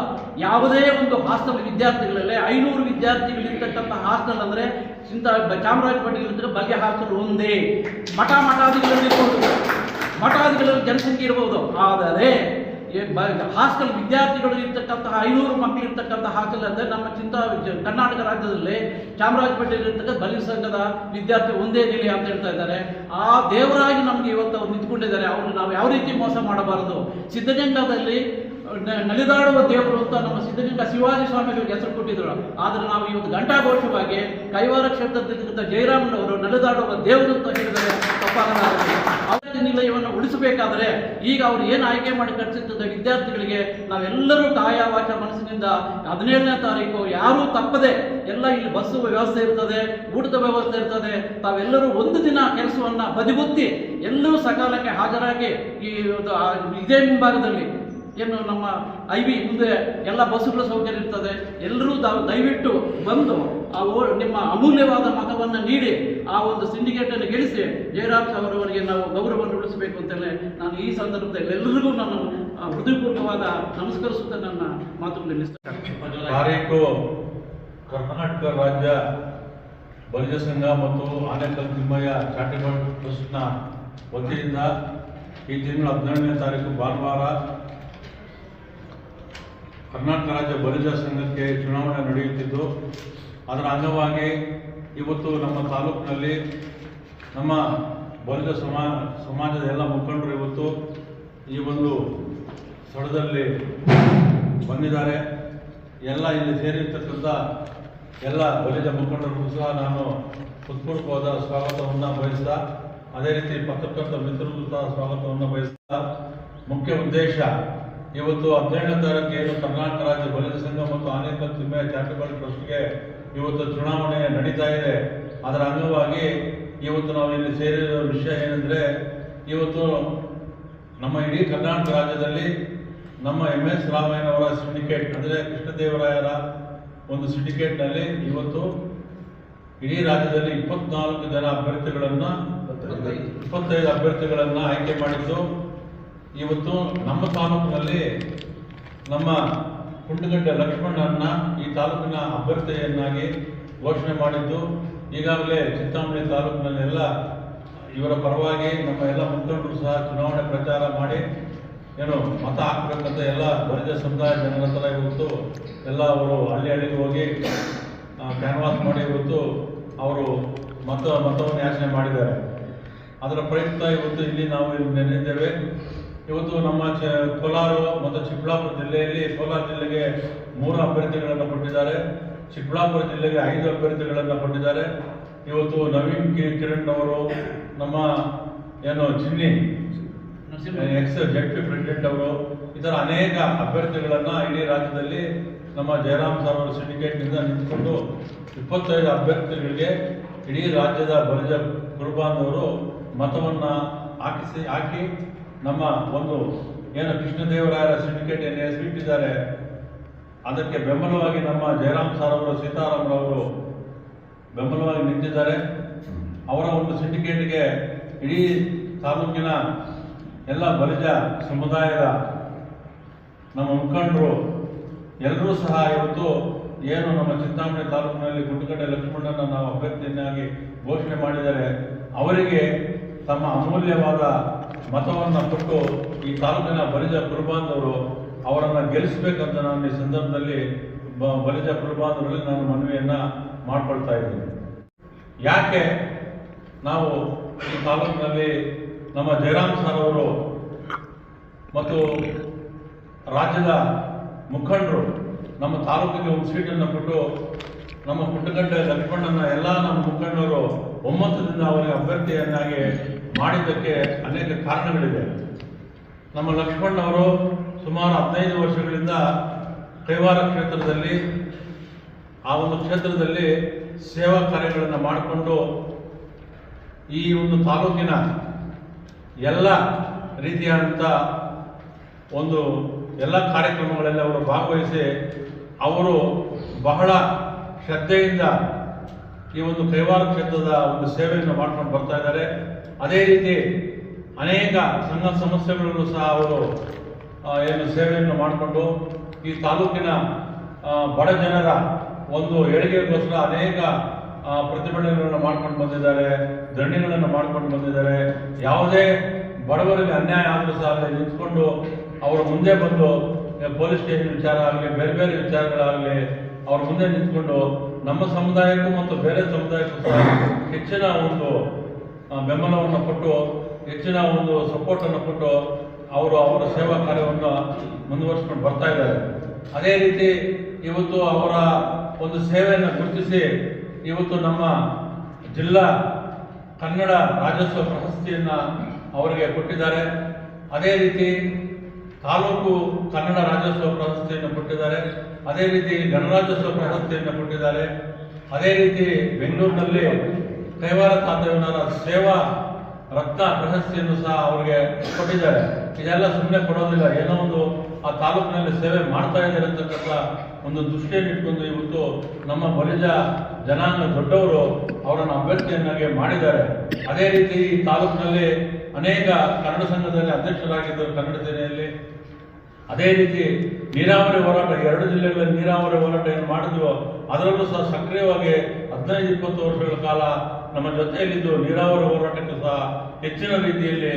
S3: ಯಾವುದೇ ಒಂದು ಹಾಸ್ಟೆಲ್ ವಿದ್ಯಾರ್ಥಿಗಳಲ್ಲಿ ಐನೂರು ವಿದ್ಯಾರ್ಥಿಗಳಿರ್ತಕ್ಕಂಥ ಹಾಸ್ಟೆಲ್ ಅಂದರೆ ಇಂಥ ಚಾಮರಾಜಪೇಟೆಯಲ್ಲಿ ಬಗೆ ಹಾಸ್ಟೆಲ್ ಒಂದೇ. ಮಠ ಮಠಾದಿಗಳಲ್ಲಿ ಮಠಾದಿಗಳಲ್ಲಿ ಜನಸಂಖ್ಯೆ ಇರಬಹುದು ಆದರೆ ಹಾಸ್ಟೆಲ್ ವಿದ್ಯಾರ್ಥಿಗಳು ಇರ್ತಕ್ಕಂತಹ ಐನೂರು ಮಕ್ಕಳು ಇರ್ತಕ್ಕಂಥ ಹಾಸ್ಟೆಲ್ ಅಂದರೆ ನಮ್ಮ ಚಿಂತಾ ಕರ್ನಾಟಕ ರಾಜ್ಯದಲ್ಲಿ ಚಾಮರಾಜಪೇಟೆಯಲ್ಲಿ ಬಲಿ ಸಂಘದ ವಿದ್ಯಾರ್ಥಿ ಒಂದೇ ನಿಲಯ ಅಂತ ಹೇಳ್ತಾ ಇದ್ದಾರೆ. ಆ ದೇವರಾಗಿ ನಮಗೆ ಇವತ್ತು ಅವ್ರು ನಿಂತ್ಕೊಂಡಿದ್ದಾರೆ. ಅವ್ರನ್ನ ನಾವು ಯಾವ ರೀತಿ ಮೋಸ ಮಾಡಬಾರದು? ಸಿದ್ಧಗಂಗಾದಲ್ಲಿ ನಲಿದಾಡುವ ದೇವರು ಅಂತ ನಮ್ಮ ಸಿದ್ಧಲಿಂಗ ಶಿವಾಜಿ ಸ್ವಾಮಿಗಳಿಗೆ ಹೆಸರು ಕೊಟ್ಟಿದ್ರು. ಆದ್ರೆ ನಾವು ಇವತ್ತು ಘಂಟಾಘೋಷವಾಗಿ ಕೈವಾರ ಕ್ಷೇತ್ರದಲ್ಲಿರ್ತಕ್ಕಂಥ ಜಯರಾಮನವರು ನಲಿದಾಡುವ ದೇವರು ಅಂತ ಹೇಳಿದರೆ ತಪ್ಪಾಗಲಾರದು ಅವರ ನಿಲಯವನ್ನು ಉಳಿಸಬೇಕಾದ್ರೆ ಈಗ ಅವರು ಏನು ಆಯ್ಕೆ ಮಾಡಿ ಕಳಿಸಿರ್ತದ ವಿದ್ಯಾರ್ಥಿಗಳಿಗೆ ನಾವೆಲ್ಲರೂ ಕಾಯ ವಾಚ ಮನಸ್ಸಿನಿಂದ ಹದಿನೇಳನೇ ತಾರೀಕು ಯಾರೂ ತಪ್ಪದೆ ಎಲ್ಲ ಇಲ್ಲಿ ಬಸ್ಸು ವ್ಯವಸ್ಥೆ ಇರ್ತದೆ, ಊಟದ ವ್ಯವಸ್ಥೆ ಇರ್ತದೆ. ತಾವೆಲ್ಲರೂ ಒಂದು ದಿನ ಕೆಲಸವನ್ನ ಬದಿಗುತ್ತಿ ಎಲ್ಲರೂ ಸಕಾಲಕ್ಕೆ ಹಾಜರಾಗಿ ಈ ಇದೇ ಮುಂಭಾಗದಲ್ಲಿ ಏನು ನಮ್ಮ ಐ ವಿ ಮುಂದೆ ಎಲ್ಲ ಬಸ್ಸುಗಳ ಸೌಕರ್ಯ ಇರ್ತದೆ. ಎಲ್ಲರೂ ದಯವಿಟ್ಟು ಬಂದು ಆ ಓ, ನಿಮ್ಮ ಅಮೂಲ್ಯವಾದ ಮತವನ್ನು ನೀಡಿ ಆ ಒಂದು ಸಿಂಡಿಕೇಟನ್ನು ಗೆಲ್ಲಿಸಿ ಜಯರಾಮ್ ಅವರವರಿಗೆ ನಾವು ಗೌರವವನ್ನು ಉಳಿಸಬೇಕು ಅಂತಲೇ ನಾನು ಈ ಸಂದರ್ಭದಲ್ಲಿ ಎಲ್ಲರಿಗೂ ನಾನು ಹೃದಯಪೂರ್ವಕವಾದ ನಮಸ್ಕರಿಸುತ್ತಾ ನನ್ನ ಮಾತು
S4: ತಾರೀಕು ಕರ್ನಾಟಕ ರಾಜ್ಯ ಬಲಿಜ ಸಂಘ ಮತ್ತು ಆನೇಕಲ್ ತಿಮ್ಮಯ್ಯ ಚಾಟಿಬಾಟ್ ಟ್ರಸ್ಟ್ನ ವತಿಯಿಂದ ಈ ತಿಂಗಳ ಹದಿನೇಳನೇ ತಾರೀಕು ಭಾನುವಾರ ಕರ್ನಾಟಕ ರಾಜ್ಯ ಬಲಿಜ ಸಂಘಕ್ಕೆ ಚುನಾವಣೆ ನಡೆಯುತ್ತಿದ್ದು, ಅದರ ಅಂಗವಾಗಿ ಇವತ್ತು ನಮ್ಮ ತಾಲೂಕಿನಲ್ಲಿ ನಮ್ಮ ಬಲಿಜ ಸಮಾ, ಸಮಾಜದ ಎಲ್ಲ ಮುಖಂಡರು ಇವತ್ತು ಈ ಒಂದು ಸ್ಥಳದಲ್ಲಿ ಬಂದಿದ್ದಾರೆ. ಎಲ್ಲ ಇಲ್ಲಿ ಸೇರಿರ್ತಕ್ಕಂಥ ಎಲ್ಲ ಬಲಿಜ ಮುಖಂಡರಿಗೂ ಸಹ ನಾನು ಹೃತ್ಪೂರ್ವಕವಾದ ಸ್ವಾಗತವನ್ನು ಬಯಸ್ತಾ, ಅದೇ ರೀತಿ ಪತ್ರಕರ್ತ ಮಿತ್ರರಿಗೂ ಸಹ ಸ್ವಾಗತವನ್ನು ಬಯಸ್ತಾ, ಮುಖ್ಯ ಉದ್ದೇಶ ಇವತ್ತು ಹದಿನೇಳನೇ ತಾರೀಕು ಕರ್ನಾಟಕ ರಾಜ್ಯ ಬಲಿಜ ಸಂಘ ಮತ್ತು ಆನೇಕಲ್ ತಿಮ್ಮಯ್ಯ ಚಾರಿಟಬಲ್ ಟ್ರಸ್ಟ್ಗೆ ಇವತ್ತು ಚುನಾವಣೆ ನಡೀತಾ ಇದೆ. ಅದರ ಅಂಗವಾಗಿ ಇವತ್ತು ನಾವು ಇಲ್ಲಿ ಸೇರಿರೋ ವಿಷಯ ಏನಂದರೆ, ಇವತ್ತು ನಮ್ಮ ಇಡೀ ಕರ್ನಾಟಕ ರಾಜ್ಯದಲ್ಲಿ ನಮ್ಮ ಎಂ ಎಸ್ ರಾಮಯ್ಯನವರ ಸಿಂಡಿಕೇಟ್, ಅಂದರೆ ಕೃಷ್ಣದೇವರಾಯರ ಒಂದು ಸಿಂಡಿಕೇಟ್ನಲ್ಲಿ ಇವತ್ತು ಇಡೀ ರಾಜ್ಯದಲ್ಲಿ ಇಪ್ಪತ್ನಾಲ್ಕು ಜನ ಅಭ್ಯರ್ಥಿಗಳನ್ನು, ಇಪ್ಪತ್ತೈದು ಅಭ್ಯರ್ಥಿಗಳನ್ನು ಆಯ್ಕೆ ಮಾಡಿದ್ದು. ಇವತ್ತು ನಮ್ಮ ತಾಲೂಕಿನಲ್ಲಿ ನಮ್ಮ ಕುಂಟಗಡ್ಡೆ ಲಕ್ಷ್ಮಣರನ್ನ ಈ ತಾಲೂಕಿನ ಅಭ್ಯರ್ಥಿಯನ್ನಾಗಿ ಘೋಷಣೆ ಮಾಡಿದ್ದು, ಈಗಾಗಲೇ ಚಿಂತಾಮಣಿ ತಾಲೂಕಿನಲ್ಲೆಲ್ಲ ಇವರ ಪರವಾಗಿ ನಮ್ಮ ಎಲ್ಲ ಮುಖಂಡರು ಸಹ ಚುನಾವಣೆ ಪ್ರಚಾರ ಮಾಡಿ, ಏನು ಮತ ಹಾಕಬೇಕಂತ ಎಲ್ಲ ಬರಿದ ಸಮುದಾಯ ಜನರ ಹತ್ರ ಇವತ್ತು ಎಲ್ಲ ಅವರು ಹಳ್ಳಿ ಹಳ್ಳಿಗೆ ಹೋಗಿ ಕ್ಯಾನ್ವಾಸ್ ಮಾಡಿ ಇವತ್ತು ಅವರು ಮತ ಮತವನ್ನು ಯಾಚನೆ ಮಾಡಿದ್ದಾರೆ. ಅದರ ಪ್ರಯುಕ್ತ ಇವತ್ತು ಇಲ್ಲಿ ನಾವು ನೆನೆದಿದ್ದೇವೆ ಇವತ್ತು ನಮ್ಮ ಚ ಕೋಲಾರ ಮತ್ತು ಚಿಕ್ಕಬಳ್ಳಾಪುರ ಜಿಲ್ಲೆಯಲ್ಲಿ ಕೋಲಾರ ಜಿಲ್ಲೆಗೆ ಮೂರು ಅಭ್ಯರ್ಥಿಗಳನ್ನು ಕೊಟ್ಟಿದ್ದಾರೆ. ಚಿಕ್ಕಬಳ್ಳಾಪುರ ಜಿಲ್ಲೆಗೆ ಐದು ಅಭ್ಯರ್ಥಿಗಳನ್ನು ಕೊಟ್ಟಿದ್ದಾರೆ. ಇವತ್ತು ನವೀನ್ ಕೆ ಕಿರಣ್ ಅವರು ನಮ್ಮ ಏನು ಚಿನ್ನಿ ಎಕ್ಸ್ ಜೆಡ್ ಪಿ ಪ್ರೆಸಿಡೆಂಟ್ ಅವರು ಇತರ ಥರ ಅನೇಕ ಅಭ್ಯರ್ಥಿಗಳನ್ನು ಇಡೀ ರಾಜ್ಯದಲ್ಲಿ ನಮ್ಮ ಜಯರಾಮ್ ಸರ್ ಅವರ ಸಿಂಡಿಕೇಟ್ನಿಂದ ನಿಂತ್ಕೊಂಡು ಇಪ್ಪತ್ತೈದು ಅಭ್ಯರ್ಥಿಗಳಿಗೆ ಇಡೀ ರಾಜ್ಯದ ಬಲಿಜ ಅವರು ಮತವನ್ನು ಹಾಕಿಸಿ ಹಾಕಿ ನಮ್ಮ ಒಂದು, ಏನು ಕೃಷ್ಣದೇವರಾಯರ ಸಿಂಡಿಕೇಟ್ ಏನು ಇದ್ದಾರೆ ಅದಕ್ಕೆ ಬೆಂಬಲವಾಗಿ ನಮ್ಮ ಜಯರಾಮ್ ಸರ್ ಅವರು ಸೀತಾರಾಮರವರು ಬೆಂಬಲವಾಗಿ ನಿಂತಿದ್ದಾರೆ. ಅವರ ಒಂದು ಸಿಂಡಿಕೇಟ್ಗೆ ಇಡೀ ತಾಲೂಕಿನ ಎಲ್ಲ ಬಲಿಜ ಸಮುದಾಯದ ನಮ್ಮ ಮುಖಂಡರು ಎಲ್ಲರೂ ಸಹ ಇವತ್ತು ಏನು ನಮ್ಮ ಚಿಂತಾಮಣಿ ತಾಲೂಕಿನಲ್ಲಿ ಗುಂಡುಗಡ್ಡೆ ಲಕ್ಷ್ಮಣನ ನಾವು ಅಭ್ಯರ್ಥಿಯನ್ನಾಗಿ ಘೋಷಣೆ ಮಾಡಿದ್ದಾರೆ ಅವರಿಗೆ ತಮ್ಮ ಅಮೂಲ್ಯವಾದ ಮತವನ್ನು ಕೊಟ್ಟು ಈ ತಾಲೂಕಿನ ಬಲಿಜ ಕುರುಬಾಂಧವರು ಅವರನ್ನು ಗೆಲ್ಲಿಸಬೇಕಂತ ನಾನು ಈ ಸಂದರ್ಭದಲ್ಲಿ ಬಲಿಜ ಕುರುಬಾಂಧವರಲ್ಲಿ ನಾನು ಮನವಿಯನ್ನು ಮಾಡ್ಕೊಳ್ತಾ ಇದ್ದೀನಿ. ಯಾಕೆ ನಾವು ಈ ತಾಲೂಕಿನಲ್ಲಿ ನಮ್ಮ ಜಯರಾಮ್ ಸರ್ ಅವರು ಮತ್ತು ರಾಜ್ಯದ ಮುಖಂಡರು ನಮ್ಮ ತಾಲೂಕಿಗೆ ಒಂದು ಸೀಟನ್ನು ಕೊಟ್ಟು ನಮ್ಮ ಪುಟ್ಟಗಡ್ಡೆ ಲಕ್ಷ್ಮಣನ ಎಲ್ಲ ನಮ್ಮ ಮುಖಂಡರು ಒಮ್ಮತದಿಂದ ಅವರಿಗೆ ಅಭ್ಯರ್ಥಿಯನ್ನಾಗಿ ಮಾಡಿದ್ದಕ್ಕೆ ಅನೇಕ ಕಾರಣಗಳಿವೆ ನಮ್ಮ ಲಕ್ಷ್ಮಣ್ ಅವರು ಸುಮಾರು ಹದಿನೈದು ವರ್ಷಗಳಿಂದ ಕೈವಾರ ಕ್ಷೇತ್ರದಲ್ಲಿ, ಆ ಒಂದು ಕ್ಷೇತ್ರದಲ್ಲಿ ಸೇವಾ ಕಾರ್ಯಗಳನ್ನು ಮಾಡಿಕೊಂಡು ಈ ಒಂದು ತಾಲೂಕಿನ ಎಲ್ಲ ರೀತಿಯಾದಂಥ ಒಂದು ಎಲ್ಲ ಕಾರ್ಯಕ್ರಮಗಳಲ್ಲಿ ಅವರು ಭಾಗವಹಿಸಿ ಅವರು ಬಹಳ ಶ್ರದ್ಧೆಯಿಂದ ಈ ಒಂದು ಕೈವಾರ ಕ್ಷೇತ್ರದ ಒಂದು ಸೇವೆಯನ್ನು ಮಾಡ್ಕೊಂಡು ಬರ್ತಾ ಇದ್ದಾರೆ. ಅದೇ ರೀತಿ ಅನೇಕ ಸಂಘ ಸಮಸ್ಯೆಗಳಲ್ಲೂ ಸಹ ಅವರು ಏನು ಸೇವೆಯನ್ನು ಮಾಡಿಕೊಂಡು ಈ ತಾಲೂಕಿನ ಬಡ ಜನರ ಒಂದು ಏಳಿಗೆಗೋಸ್ಕರ ಅನೇಕ ಪ್ರತಿಭಟನೆಗಳನ್ನು ಮಾಡ್ಕೊಂಡು ಬಂದಿದ್ದಾರೆ ಧರಣಿಗಳನ್ನು ಮಾಡ್ಕೊಂಡು ಬಂದಿದ್ದಾರೆ. ಯಾವುದೇ ಬಡವರಿಗೆ ಅನ್ಯಾಯ ಆದರೂ ಸಹ ಅಲ್ಲಿ ನಿಂತ್ಕೊಂಡು ಅವರ ಮುಂದೆ ಬಂದು ಪೊಲೀಸ್ ಸ್ಟೇಷನ್ ವಿಚಾರ ಆಗಲಿ, ಬೇರೆ ಬೇರೆ ವಿಚಾರಗಳಾಗಲಿ, ಅವ್ರ ಮುಂದೆ ನಿಂತ್ಕೊಂಡು ನಮ್ಮ ಸಮುದಾಯಕ್ಕೂ ಮತ್ತು ಬೇರೆ ಸಮುದಾಯಕ್ಕೂ ಸಹ ಹೆಚ್ಚಿನ ಒಂದು ಬೆಂಬಲವನ್ನು ಕೊಟ್ಟು, ಹೆಚ್ಚಿನ ಒಂದು ಸಪೋರ್ಟನ್ನು ಕೊಟ್ಟು ಅವರು ಅವರ ಸೇವಾ ಕಾರ್ಯವನ್ನು ಮುಂದುವರಿಸ್ಕೊಂಡು ಬರ್ತಾ ಇದ್ದಾರೆ. ಅದೇ ರೀತಿ ಇವತ್ತು ಅವರ ಒಂದು ಸೇವೆಯನ್ನು ಗುರುತಿಸಿ ಇವತ್ತು ನಮ್ಮ ಜಿಲ್ಲಾ ಕನ್ನಡ ರಾಜ್ಯೋತ್ಸವ ಪ್ರಶಸ್ತಿಯನ್ನು ಅವರಿಗೆ ಕೊಟ್ಟಿದ್ದಾರೆ. ಅದೇ ರೀತಿ ತಾಲೂಕು ಕನ್ನಡ ರಾಜ್ಯೋತ್ಸವ ಪ್ರಶಸ್ತಿಯನ್ನು ಕೊಟ್ಟಿದ್ದಾರೆ. ಅದೇ ರೀತಿ ಗಣರಾಜ್ಯೋತ್ಸವ ಪ್ರಶಸ್ತಿಯನ್ನು ಕೊಟ್ಟಿದ್ದಾರೆ. ಅದೇ ರೀತಿ ಬೆಂಗಳೂರಿನಲ್ಲಿ ಕೈವಾರ ತಾತಯ್ಯನವರ ಸೇವಾ ರತ್ನ ಪ್ರಶಸ್ತಿಯನ್ನು ಸಹ ಅವರಿಗೆ ಕೊಟ್ಟಿದ್ದಾರೆ. ಇದೆಲ್ಲ ಸುಮ್ಮನೆ ಕೊಡೋದಿಲ್ಲ. ಏನೋ ಒಂದು ಆ ತಾಲೂಕಿನಲ್ಲಿ ಸೇವೆ ಮಾಡ್ತಾ ಇದ್ದಾರೆ ಅಂತಕ್ಕಂಥ ಒಂದು ದೃಷ್ಟಿಯನ್ನು ಇಟ್ಕೊಂಡು ಇವತ್ತು ನಮ್ಮ ಬಲಿಜ ಜನಾಂಗ ದೊಡ್ಡವರು ಅವರನ್ನು ಅಭ್ಯರ್ಥಿಯನ್ನಾಗಿ ಮಾಡಿದ್ದಾರೆ. ಅದೇ ರೀತಿ ಈ ತಾಲೂಕಿನಲ್ಲಿ ಅನೇಕ ಕನ್ನಡ ಸಂಘದಲ್ಲಿ ಅಧ್ಯಕ್ಷರಾಗಿದ್ದರು ಕನ್ನಡ ಸೇನೆಯಲ್ಲಿ. ಅದೇ ರೀತಿ ನೀರಾವರಿ ಹೋರಾಟ, ಎರಡು ಜಿಲ್ಲೆಗಳಲ್ಲಿ ನೀರಾವರಿ ಹೋರಾಟ ಏನು ಮಾಡಿದ್ವೋ, ಅದರಲ್ಲೂ ಸಹ ಸಕ್ರಿಯವಾಗಿ ಹದಿನೈದು, ಇಪ್ಪತ್ತು ವರ್ಷಗಳ ಕಾಲ ನಮ್ಮ ಜೊತೆಯಲ್ಲಿದ್ದು ನೀರಾವರಿ ಹೋರಾಟಕ್ಕೆ ಸಹ ಹೆಚ್ಚಿನ ರೀತಿಯಲ್ಲಿ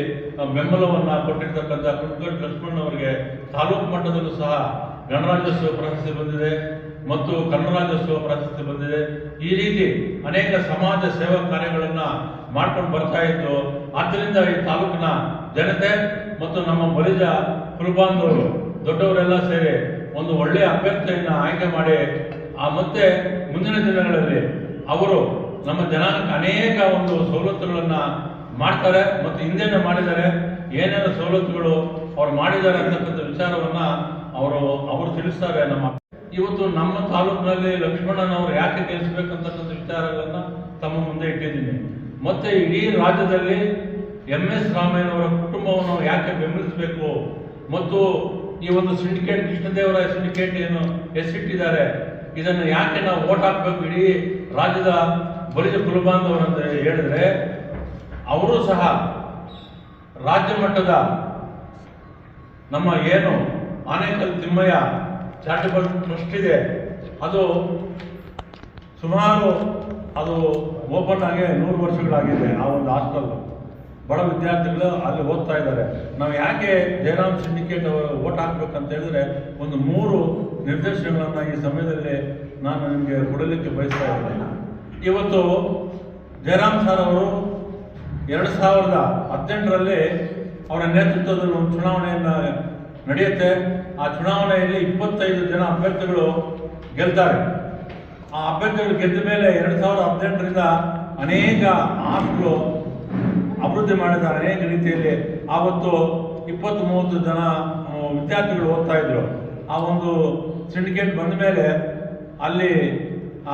S4: ಬೆಂಬಲವನ್ನು ಕೊಟ್ಟಿರ್ತಕ್ಕಂಥ ಕುಟ್ಕಟ್ ಲಕ್ಷ್ಮಣ್ ಅವರಿಗೆ ತಾಲೂಕು ಮಟ್ಟದಲ್ಲೂ ಸಹ ಗಣರಾಜ್ಯೋತ್ಸವ ಪ್ರಶಸ್ತಿ ಬಂದಿದೆ ಮತ್ತು ಕನ್ನರಾಜ್ಯೋತ್ಸವ ಪ್ರಶಸ್ತಿ ಬಂದಿದೆ. ಈ ರೀತಿ ಅನೇಕ ಸಮಾಜ ಸೇವಾ ಕಾರ್ಯಗಳನ್ನು ಮಾಡ್ಕೊಂಡು ಬರ್ತಾ ಇತ್ತು ಆದ್ದರಿಂದ ಈ ತಾಲೂಕಿನ ಜನತೆ ಮತ್ತು ನಮ್ಮ ಬಲಿಜ ಕುರುಬಾಂಧವರು ದೊಡ್ಡವರೆಲ್ಲ ಸೇರಿ ಒಂದು ಒಳ್ಳೆಯ ಅಭ್ಯರ್ಥಿಯನ್ನು ಆಯ್ಕೆ ಮಾಡಿ ಆ ಮತ್ತೆ ಮುಂದಿನ ದಿನಗಳಲ್ಲಿ ಅವರು ನಮ್ಮ ಜನಾಂಗಕ್ಕೆ ಅನೇಕ ಒಂದು ಸವಲತ್ತುಗಳನ್ನು ಮಾಡ್ತಾರೆ ಮತ್ತು ಹಿಂದೆನೇ ಮಾಡಿದ್ದಾರೆ ಏನೇನು ಸವಲತ್ತುಗಳು ಅವ್ರು ಮಾಡಿದ್ದಾರೆ ಅಂತಕ್ಕಂಥ ವಿಚಾರವನ್ನ ಅವರು ಅವರು ತಿಳಿಸ್ತಾರೆ ನಮ್ಮ ಇವತ್ತು ನಮ್ಮ ತಾಲೂಕಿನಲ್ಲಿ ಲಕ್ಷ್ಮಣನವರು ಯಾಕೆ ಗೆಲ್ಲಿಸ್ಬೇಕಂತಕ್ಕಂಥ ವಿಚಾರಗಳನ್ನು ತಮ್ಮ ಮುಂದೆ ಇಟ್ಟಿದ್ದೀನಿ. ಮತ್ತೆ ಇಡೀ ರಾಜ್ಯದಲ್ಲಿ ಎಂ ಎಸ್ ರಾಮಯ್ಯನವರ ಕುಟುಂಬವನ್ನು ಯಾಕೆ ಬೆಂಬಲಿಸಬೇಕು ಮತ್ತು ಈ ಒಂದು ಸಿಂಡಿಕೇಟ್ ಕೃಷ್ಣದೇವರ ಸಿಂಡಿಕೇಟ್ ಏನು ಹೆಸರಿಟ್ಟಿದ್ದಾರೆ ಇದನ್ನು ಯಾಕೆ ನಾವು ಓಟ್ ಹಾಕ್ಬೇಕು? ಇಡೀ ರಾಜ್ಯದ ಬಲಿದ ಕುಲಬಾಂಧವರಂತ ಹೇಳಿದ್ರೆ, ಅವರು ಸಹ ರಾಜ್ಯ ಮಟ್ಟದ ನಮ್ಮ ಏನು ಆನೇಕಲ್ ತಿಮ್ಮಯ್ಯ ಚಾರಿಟಬಲ್ ಟ್ರಸ್ಟ್ ಇದೆ, ಅದು ಸುಮಾರು ಅದು ಓಪನ್ ಆಗಿ ನೂರು ವರ್ಷಗಳಾಗಿದೆ, ಆ ಒಂದು ಹಾಸ್ಟೆಲ್. ಬಡ ವಿದ್ಯಾರ್ಥಿಗಳು ಅಲ್ಲಿ ಓದ್ತಾ ಇದ್ದಾರೆ. ನಾವು ಯಾಕೆ ಜಯರಾಮ್ ಸಿಂಡಿಕೇಟ್ ಅವರು ಓಟ್ ಹಾಕ್ಬೇಕಂತ ಹೇಳಿದ್ರೆ ಒಂದು ಮೂರು ನಿರ್ದೇಶನಗಳನ್ನು ಈ ಸಮಯದಲ್ಲಿ ನಾನು ನಿಮಗೆ ಕೊಡಲಿಕ್ಕೆ ಬಯಸ್ತಾ ಇದ್ದೇನೆ. ಇವತ್ತು ಜಯರಾಮ್ ಸರ್ ಅವರು ಎರಡು ಸಾವಿರದ ಹದಿನೆಂಟರಲ್ಲಿ ಅವರ ನೇತೃತ್ವದಲ್ಲಿ ಒಂದು ಚುನಾವಣೆಯನ್ನು ನಡೆಯುತ್ತೆ. ಆ ಚುನಾವಣೆಯಲ್ಲಿ ಇಪ್ಪತ್ತೈದು ಜನ ಅಭ್ಯರ್ಥಿಗಳು ಗೆಲ್ತಾರೆ. ಆ ಅಭ್ಯರ್ಥಿಗಳು ಗೆದ್ದ ಮೇಲೆ ಎರಡು ಸಾವಿರದ ಹದಿನೆಂಟರಿಂದ ಅನೇಕ ಆಸ್ತಿಗಳು ಅಭಿವೃದ್ಧಿ ಮಾಡಿದ ಅನೇಕ ರೀತಿಯಲ್ಲಿ ಆವತ್ತು ಇಪ್ಪತ್ತು ಮೂವತ್ತು ಜನ ವಿದ್ಯಾರ್ಥಿಗಳು ಓದ್ತಾ ಇದ್ರು. ಆ ಒಂದು ಸಿಂಡಿಕೇಟ್ ಬಂದ ಮೇಲೆ ಅಲ್ಲಿ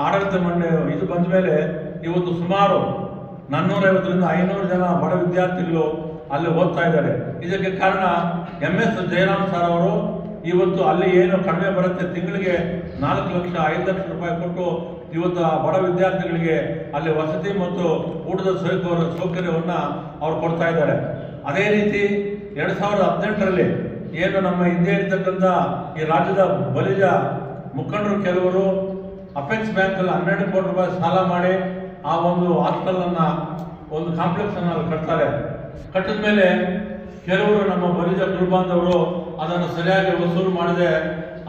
S4: ಆಡಳಿತ ಮಂಡಳಿ ಇದು ಬಂದ ಮೇಲೆ ಇವತ್ತು ಸುಮಾರು ನಾನ್ನೂರೈವತ್ತರಿಂದ ಐನೂರು ಜನ ಬಡ ವಿದ್ಯಾರ್ಥಿಗಳು ಅಲ್ಲಿ ಓದ್ತಾ ಇದ್ದಾರೆ. ಇದಕ್ಕೆ ಕಾರಣ ಎಂ ಎಸ್ ಜಯರಾಮ್ ಸರ್ ಅವರು ಇವತ್ತು ಅಲ್ಲಿ ಏನು ಕಡಿಮೆ ಬರುತ್ತೆ ತಿಂಗಳಿಗೆ ನಾಲ್ಕು ಲಕ್ಷ ಐದು ಲಕ್ಷ ರೂಪಾಯಿ ಕೊಟ್ಟು ಇವತ್ತು ಬಡ ವಿದ್ಯಾರ್ಥಿಗಳಿಗೆ ಅಲ್ಲಿ ವಸತಿ ಮತ್ತು ಊಟದ ಸೌಕರ್ಯ ಸೌಕರ್ಯವನ್ನು ಅವ್ರು ಕೊಡ್ತಾ ಇದ್ದಾರೆ. ಅದೇ ರೀತಿ ಎರಡು ಸಾವಿರದ ಹದಿನೆಂಟರಲ್ಲಿ ಏನು ನಮ್ಮ ಹಿಂದೆ ಇರ್ತಕ್ಕಂಥ ಈ ರಾಜ್ಯದ ಬಲಿಜ ಮುಖಂಡರು ಕೆಲವರು ಅಪೆಕ್ಸ್ ಬ್ಯಾಂಕಲ್ಲಿ ಹನ್ನೆರಡು ಕೋಟಿ ರೂಪಾಯಿ ಸಾಲ ಮಾಡಿ ಆ ಒಂದು ಹಾಸ್ಟೆಲನ್ನು ಒಂದು ಕಾಂಪ್ಲೆಕ್ಸನ್ನು ಅಲ್ಲಿ ಕಟ್ತಾರೆ. ಕಟ್ಟಿದ ಮೇಲೆ ಕೆಲವರು ನಮ್ಮ ಬಲಿಜ ಕುರುಬಾಂಧವರು ಅದನ್ನು ಸರಿಯಾಗಿ ವಸೂಲು ಮಾಡದೆ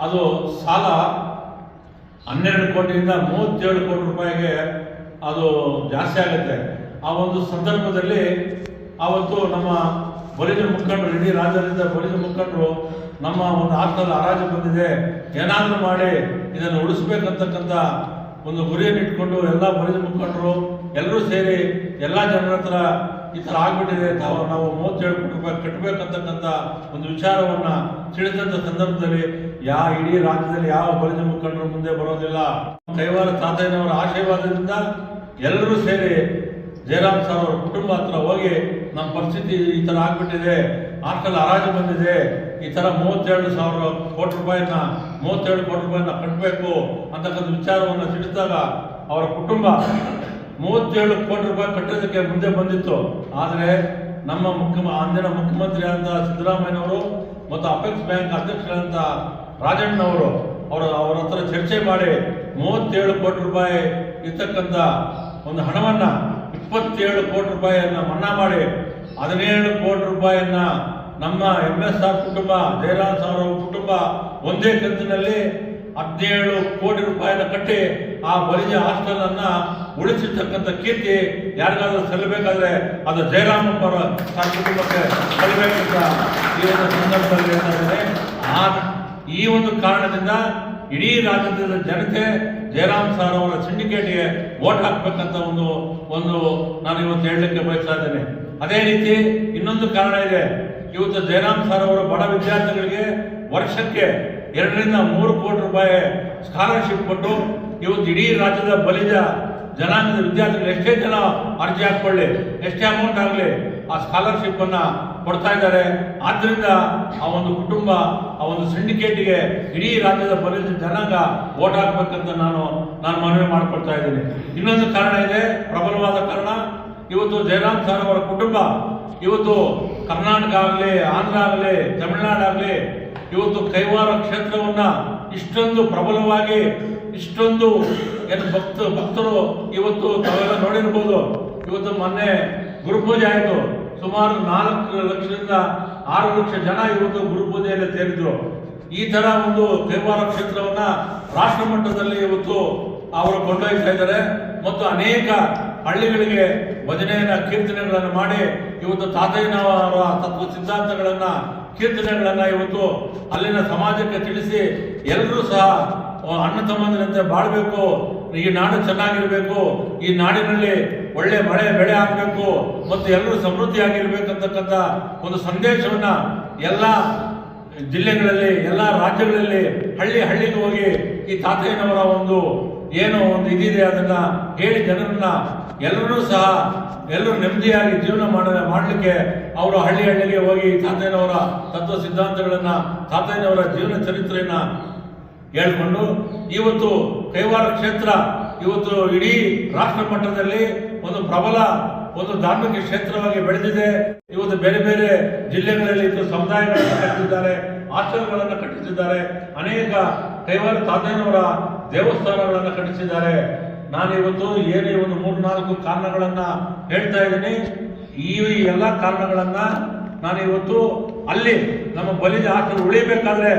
S4: ಅದು ಸಾಲ ಹನ್ನೆರಡು ಕೋಟಿಯಿಂದ ಮೂವತ್ತೇಳು ಕೋಟಿ ರೂಪಾಯಿಗೆ ಅದು ಜಾಸ್ತಿ ಆಗುತ್ತೆ. ಆ ಒಂದು ಸಂದರ್ಭದಲ್ಲಿ ಆವತ್ತು ನಮ್ಮ ಬಲಿದ ಮುಖಂಡರು, ಇಡೀ ರಾಜ್ಯದಿಂದ ಬಲಿದ ಮುಖಂಡರು ನಮ್ಮ ಒಂದು ಆತ್ಮದ ಹರಾಜು ಬಂದಿದೆ. ಏನಾದರೂ ಮಾಡಿ ಇದನ್ನು ಉಳಿಸ್ಬೇಕಂತಕ್ಕಂಥ ಒಂದು ಗುರಿಯನ್ನು ಇಟ್ಕೊಂಡು ಎಲ್ಲ ಬಲಿಜ ಮುಖಂಡರು ಎಲ್ಲರೂ ಸೇರಿ ಎಲ್ಲ ಜನರ ಹತ್ರ ಈ ಥರ ಆಗ್ಬಿಟ್ಟಿದೆ. ತಾವು ನಾವು ಮೂವತ್ತೇಳು ಕೋಟಿ ರೂಪಾಯಿ ಕಟ್ಟಬೇಕಂತಕ್ಕಂಥ ಒಂದು ವಿಚಾರವನ್ನು ತಿಳಿದಂಥ ಸಂದರ್ಭದಲ್ಲಿ ಯಾ ಇಡೀ ರಾಜ್ಯದಲ್ಲಿ ಯಾವ ಬಲಿಜ ಮುಖಂಡರು ಮುಂದೆ ಬರೋದಿಲ್ಲ? ಕೈವಾರ ತಾತಯ್ಯನವರ ಆಶೀರ್ವಾದದಿಂದ ಎಲ್ಲರೂ ಸೇರಿ ಜಯರಾಮ್ ಸರ್ ಅವರ ಕುಟುಂಬ ಹತ್ರ ಹೋಗಿ ನಮ್ಮ ಪರಿಸ್ಥಿತಿ ಈ ತರ ಆಗ್ಬಿಟ್ಟಿದೆ ಆಸ್ಟಲ್ ಹರಾಜು ಬಂದಿದೆ, ಈ ತರ ಮೂವತ್ತೆರಡು ಸಾವಿರ ಕೋಟಿ ರೂಪಾಯಿನ, ಮೂವತ್ತೆರಡು ಕೋಟಿ ರೂಪಾಯಿನ ಕಟ್ಟಬೇಕು ಅಂತಕ್ಕಂಥ ವಿಚಾರವನ್ನು ತಿಳಿಸಿದಾಗ ಅವರ ಕುಟುಂಬ ಮೂವತ್ತೇಳು ಕೋಟಿ ರೂಪಾಯಿ ಕಟ್ಟೋದಕ್ಕೆ ಮುಂದೆ ಬಂದಿತ್ತು. ಆದರೆ ನಮ್ಮ ಮುಖ್ಯ ಅಂದಿನ ಮುಖ್ಯಮಂತ್ರಿ ಆದ ಸಿದ್ದರಾಮಯ್ಯನವರು ಮತ್ತು ಅಪೆಕ್ಸ್ ಬ್ಯಾಂಕ್ ಅಧ್ಯಕ್ಷರಾದಂಥ ರಾಜಣ್ಣನವರು ಅವರು, ಅವರ ಹತ್ರ ಚರ್ಚೆ ಮಾಡಿ ಮೂವತ್ತೇಳು ಕೋಟಿ ರೂಪಾಯಿ ಇರ್ತಕ್ಕಂಥ ಒಂದು ಹಣವನ್ನು ಇಪ್ಪತ್ತೇಳು ಕೋಟಿ ರೂಪಾಯಿಯನ್ನು ಮನ್ನಾ ಮಾಡಿ ಹದಿನೇಳು ಕೋಟಿ ರೂಪಾಯಿಯನ್ನು ನಮ್ಮ ಎಂ ಎಸ್ ಆರ್ ಕುಟುಂಬ, ಜಯರಾಮ್ ಅವರ ಕುಟುಂಬ ಒಂದೇ ಕಂತಿನಲ್ಲಿ ಹದಿನೇಳು ಕೋಟಿ ರೂಪಾಯಿಯನ್ನು ಕಟ್ಟಿ ಆ ಬಲಿಜ ಹಾಸ್ಟೆಲ್ ಅನ್ನ ಉಳಿಸಿರ್ತಕ್ಕಂಥ ಕೀರ್ತಿ ಯಾರಿಗಾದ್ರೂ ಸಲ್ಲಬೇಕಾದ್ರೆ ಅದು ಜಯರಾಮ್ ಅವರ ಕುಟುಂಬಕ್ಕೆ ಸಲ್ಲಬೇಕಂತ ಈ ಒಂದು ಸಂದರ್ಭದಲ್ಲಿ ಏನಾದರೆ ಆ ಈ ಒಂದು ಕಾರಣದಿಂದ ಇಡೀ ರಾಜ್ಯದ ಜನತೆ ಜಯರಾಮ್ ಸಾರ್ ಅವರ ಸಿಂಡಿಕೇಟ್ಗೆ ಓಟ್ ಹಾಕ್ಬೇಕಂತ ಒಂದು ಒಂದು ನಾನು ಇವತ್ತು ಹೇಳಲಿಕ್ಕೆ ಬಯಸ್ತಾ ಇದ್ದೇನೆ. ಅದೇ ರೀತಿ ಇನ್ನೊಂದು ಕಾರಣ ಇದೆ. ಇವತ್ತು ಜಯರಾಮ್ ಸಾರ್ ಅವರ ಬಡ ವಿದ್ಯಾರ್ಥಿಗಳಿಗೆ ವರ್ಷಕ್ಕೆ ಎರಡರಿಂದ ಮೂರು ಕೋಟಿ ರೂಪಾಯಿ ಸ್ಕಾಲರ್ಶಿಪ್ ಕೊಟ್ಟು ಇವತ್ತು ಇಡೀ ರಾಜ್ಯದ ಬಲಿಜ ಜನಾಂಗದ ವಿದ್ಯಾರ್ಥಿಗಳು ಎಷ್ಟೇ ಜನ ಅರ್ಜಿ ಹಾಕೊಳ್ಳಿ ಎಷ್ಟೇ ಅಮೌಂಟ್ ಆಗಲಿ, ಆ ಸ್ಕಾಲರ್ಶಿಪ್ ಅನ್ನ ಕೊಡ್ತಾ ಇದ್ದಾರೆ. ಆದ್ದರಿಂದ ಆ ಒಂದು ಕುಟುಂಬ, ಆ ಒಂದು ಸಿಂಡಿಕೇಟ್ಗೆ ಇಡೀ ರಾಜ್ಯದ ಪರಿಸ್ಥಿತಿ ಜನಾಂಗ ಓಟ್ ಹಾಕ್ಬೇಕಂತ ನಾನು ನಾನು ಮನವಿ ಮಾಡಿಕೊಡ್ತಾ ಇದ್ದೀನಿ. ಇನ್ನೊಂದು ಕಾರಣ ಇದೆ, ಪ್ರಬಲವಾದ ಕಾರಣ ಇವತ್ತು ಜಯರಾಮ್ ಸರ್ ಅವರ ಕುಟುಂಬ, ಇವತ್ತು ಕರ್ನಾಟಕ ಆಗಲಿ, ಆಂಧ್ರ ಆಗಲಿ, ತಮಿಳುನಾಡು ಆಗಲಿ, ಇವತ್ತು ಕೈವಾರ ಕ್ಷೇತ್ರವನ್ನ ಇಷ್ಟೊಂದು ಪ್ರಬಲವಾಗಿ, ಇಷ್ಟೊಂದು ಏನು ಭಕ್ತ, ಭಕ್ತರು ಇವತ್ತು ತಾವೆಲ್ಲ ನೋಡಿರ್ಬೋದು. ಇವತ್ತು ಮೊನ್ನೆ ಗುರುಪೂಜೆ ಆಯಿತು. ಸುಮಾರು ನಾಲ್ಕು ಲಕ್ಷದಿಂದ ಆರು ಲಕ್ಷ ಜನ ಇವತ್ತು ಗುರುಪೂಜೆಯಲ್ಲಿ ಸೇರಿದ್ರು. ಈ ತರ ಒಂದು ದೇವಾರ ಕ್ಷೇತ್ರವನ್ನ ರಾಷ್ಟ್ರ ಮಟ್ಟದಲ್ಲಿ ಇವತ್ತು ಅವರು ಕೊಂಡೊಯ್ತಾ ಇದ್ದಾರೆ. ಮತ್ತು ಅನೇಕ ಹಳ್ಳಿಗಳಿಗೆ ಭಜನೆಯನ್ನ, ಕೀರ್ತನೆಗಳನ್ನು ಮಾಡಿ ಇವತ್ತು ತಾತಯ್ಯನವರ ತತ್ವ ಸಿದ್ಧಾಂತಗಳನ್ನ, ಕೀರ್ತನೆಗಳನ್ನ ಇವತ್ತು ಅಲ್ಲಿನ ಸಮಾಜಕ್ಕೆ ತಿಳಿಸಿ ಎಲ್ಲರೂ ಸಹ ಅಣ್ಣ ತಮ್ಮಂದಿರಂತೆ ಬಾಳ್ಬೇಕು. ಈ ನಾಡು ಚೆನ್ನಾಗಿರಬೇಕು, ಈ ನಾಡಿನಲ್ಲಿ ಒಳ್ಳೆ ಮಳೆ, ಬೆಳೆ ಆಗಬೇಕು ಮತ್ತು ಎಲ್ಲರೂ ಸಮೃದ್ಧಿಯಾಗಿರ್ಬೇಕಂತಕ್ಕಂಥ ಒಂದು ಸಂದೇಶವನ್ನ ಎಲ್ಲ ಜಿಲ್ಲೆಗಳಲ್ಲಿ, ಎಲ್ಲ ರಾಜ್ಯಗಳಲ್ಲಿ ಹಳ್ಳಿ ಹಳ್ಳಿಗೆ ಹೋಗಿ ಈ ತಾತಯ್ಯನವರ ಒಂದು ಏನು ಒಂದು ಇದಿದೆ, ಅದನ್ನ ಹೇಳಿ ಜನರನ್ನು ಎಲ್ಲರೂ ಸಹ ಎಲ್ಲರೂ ನೆಮ್ಮದಿಯಾಗಿ ಜೀವನ ಮಾಡ, ಮಾಡಲಿಕ್ಕೆ ಅವರು ಹಳ್ಳಿ ಹಳ್ಳಿಗೆ ಹೋಗಿ ತಾತಯ್ಯನವರ ತತ್ವ ಸಿದ್ಧಾಂತಗಳನ್ನ, ತಾತಯ್ಯನವರ ಜೀವನ ಚರಿತ್ರೆಯನ್ನ ಹೇಳ್ಕೊಂಡು ಇವತ್ತು ಕೈವಾರ ಕ್ಷೇತ್ರ, ಇವತ್ತು ಇಡೀ ರಾಷ್ಟ್ರ ಮಟ್ಟದಲ್ಲಿ ಒಂದು ಪ್ರಬಲ, ಒಂದು ಧಾರ್ಮಿಕ ಕ್ಷೇತ್ರವಾಗಿ ಬೆಳೆದಿದೆ. ಇವತ್ತು ಬೇರೆ ಬೇರೆ ಜಿಲ್ಲೆಗಳಲ್ಲಿ ಸಮುದಾಯಗಳನ್ನು ಕಟ್ಟಿದ್ದಾರೆ ಆಶ್ರಮಗಳನ್ನು ಕಟ್ಟಿಸಿದ್ದಾರೆ ಅನೇಕ ಕೈವಾರ ತಾತಯ್ಯನವರ ದೇವಸ್ಥಾನಗಳನ್ನು ಕಟ್ಟಿಸಿದ್ದಾರೆ. ನಾನು ಇವತ್ತು ಏನೇ ಒಂದು ಮೂರು, ನಾಲ್ಕು ಕಾರಣಗಳನ್ನು ಹೇಳ್ತಾ ಇದ್ದೀನಿ. ಈ ಎಲ್ಲ ಕಾರಣಗಳನ್ನು ನಾನು ಇವತ್ತು ಅಲ್ಲಿ ನಮ್ಮ ಬಲಿದ ಆಶ್ರಮ ಉಳಿಬೇಕಾದ್ರೆ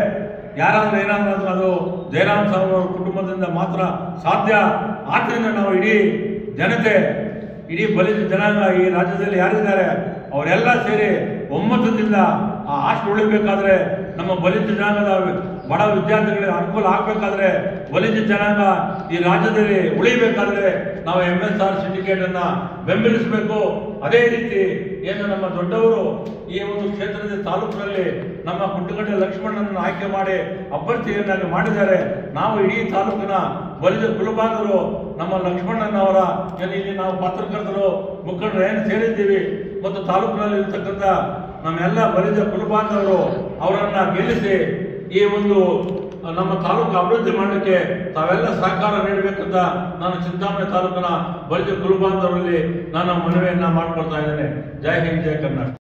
S4: ಯಾರಾದ್ರೂ ಏನಾದರೂ ಅದು ಜಯರಾಮ್ ಅವರ ಕುಟುಂಬದಿಂದ ಮಾತ್ರ ಸಾಧ್ಯ? ಆದ್ದರಿಂದ ನಾವು ಇಡೀ ಜನತೆ, ಇಡೀ ಬಲಿತ ಜನಾಂಗ ಈ ರಾಜ್ಯದಲ್ಲಿ ಯಾರಿದ್ದಾರೆ? ಅವರೆಲ್ಲ ಸೇರಿ ಒಮ್ಮತದಿಂದ ಆ ಆಸ್ತಿ ಉಳಿಬೇಕಾದ್ರೆ ನಮ್ಮ ಬಲಿತ ಜನಾಂಗದ ಬಡ ವಿದ್ಯಾರ್ಥಿಗಳಿಗೆ ಅನುಕೂಲ ಆಗಬೇಕಾದ್ರೆ ಬಲಿತ ಜನಾಂಗ ಈ ರಾಜ್ಯದಲ್ಲಿ ಉಳಿಬೇಕಾದ್ರೆ ನಾವು ಎಂ ಎಸ್ ಆರ್ ಸಿಂಡಿಕೇಟ್ ಅನ್ನ ಬೆಂಬಲಿಸಬೇಕು. ಅದೇ ರೀತಿ ಏನು ನಮ್ಮ ದೊಡ್ಡವರು ಈ ಒಂದು ಕ್ಷೇತ್ರದ ತಾಲೂಕಿನಲ್ಲಿ ನಮ್ಮ ಕುಟ್ಟಗಡ್ಡೆ ಲಕ್ಷ್ಮಣನನ್ನು ಆಯ್ಕೆ ಮಾಡಿ ಅಭ್ಯರ್ಥಿಯನ್ನಾಗಿ ಮಾಡಿದ್ದಾರೆ. ನಾವು ಇಡೀ ತಾಲೂಕಿನ ಬಲಿದ ಕುಲಬಾಂಧವರು ನಮ್ಮ ಲಕ್ಷ್ಮಣ್ಣನವರ ಏನು ಇಲ್ಲಿ ನಾವು ಪತ್ರಕರ್ತರು ಮುಖಂಡರು ಏನು ಸೇರಿದ್ದೀವಿ. ಮತ್ತು ತಾಲೂಕಿನಲ್ಲಿ ಇರ್ತಕ್ಕಂಥ ನಮ್ಮೆಲ್ಲ ಬಲಿದ ಕುಲಬಾಂಧವರು ಅವರನ್ನ ಗೆಲ್ಲಿಸಿ ಈ ಒಂದು ನಮ್ಮ ತಾಲೂಕು ಅಭಿವೃದ್ಧಿ ಮಾಡಲಿಕ್ಕೆ ತಾವೆಲ್ಲ ಸಹಕಾರ ನೀಡಬೇಕಂತ ನಾನು ಚಿಂತಾಮಣಿ ತಾಲೂಕಿನ ಬಲಿದ ಕುಲಬಾಂಧವರಲ್ಲಿ ನಾನು ಮನವಿಯನ್ನ ಮಾಡ್ಕೊಳ್ತಾ ಇದ್ದೇನೆ. ಜೈ ಹಿಂದ್, ಜೈ ಕರ್ನಾಟಕ.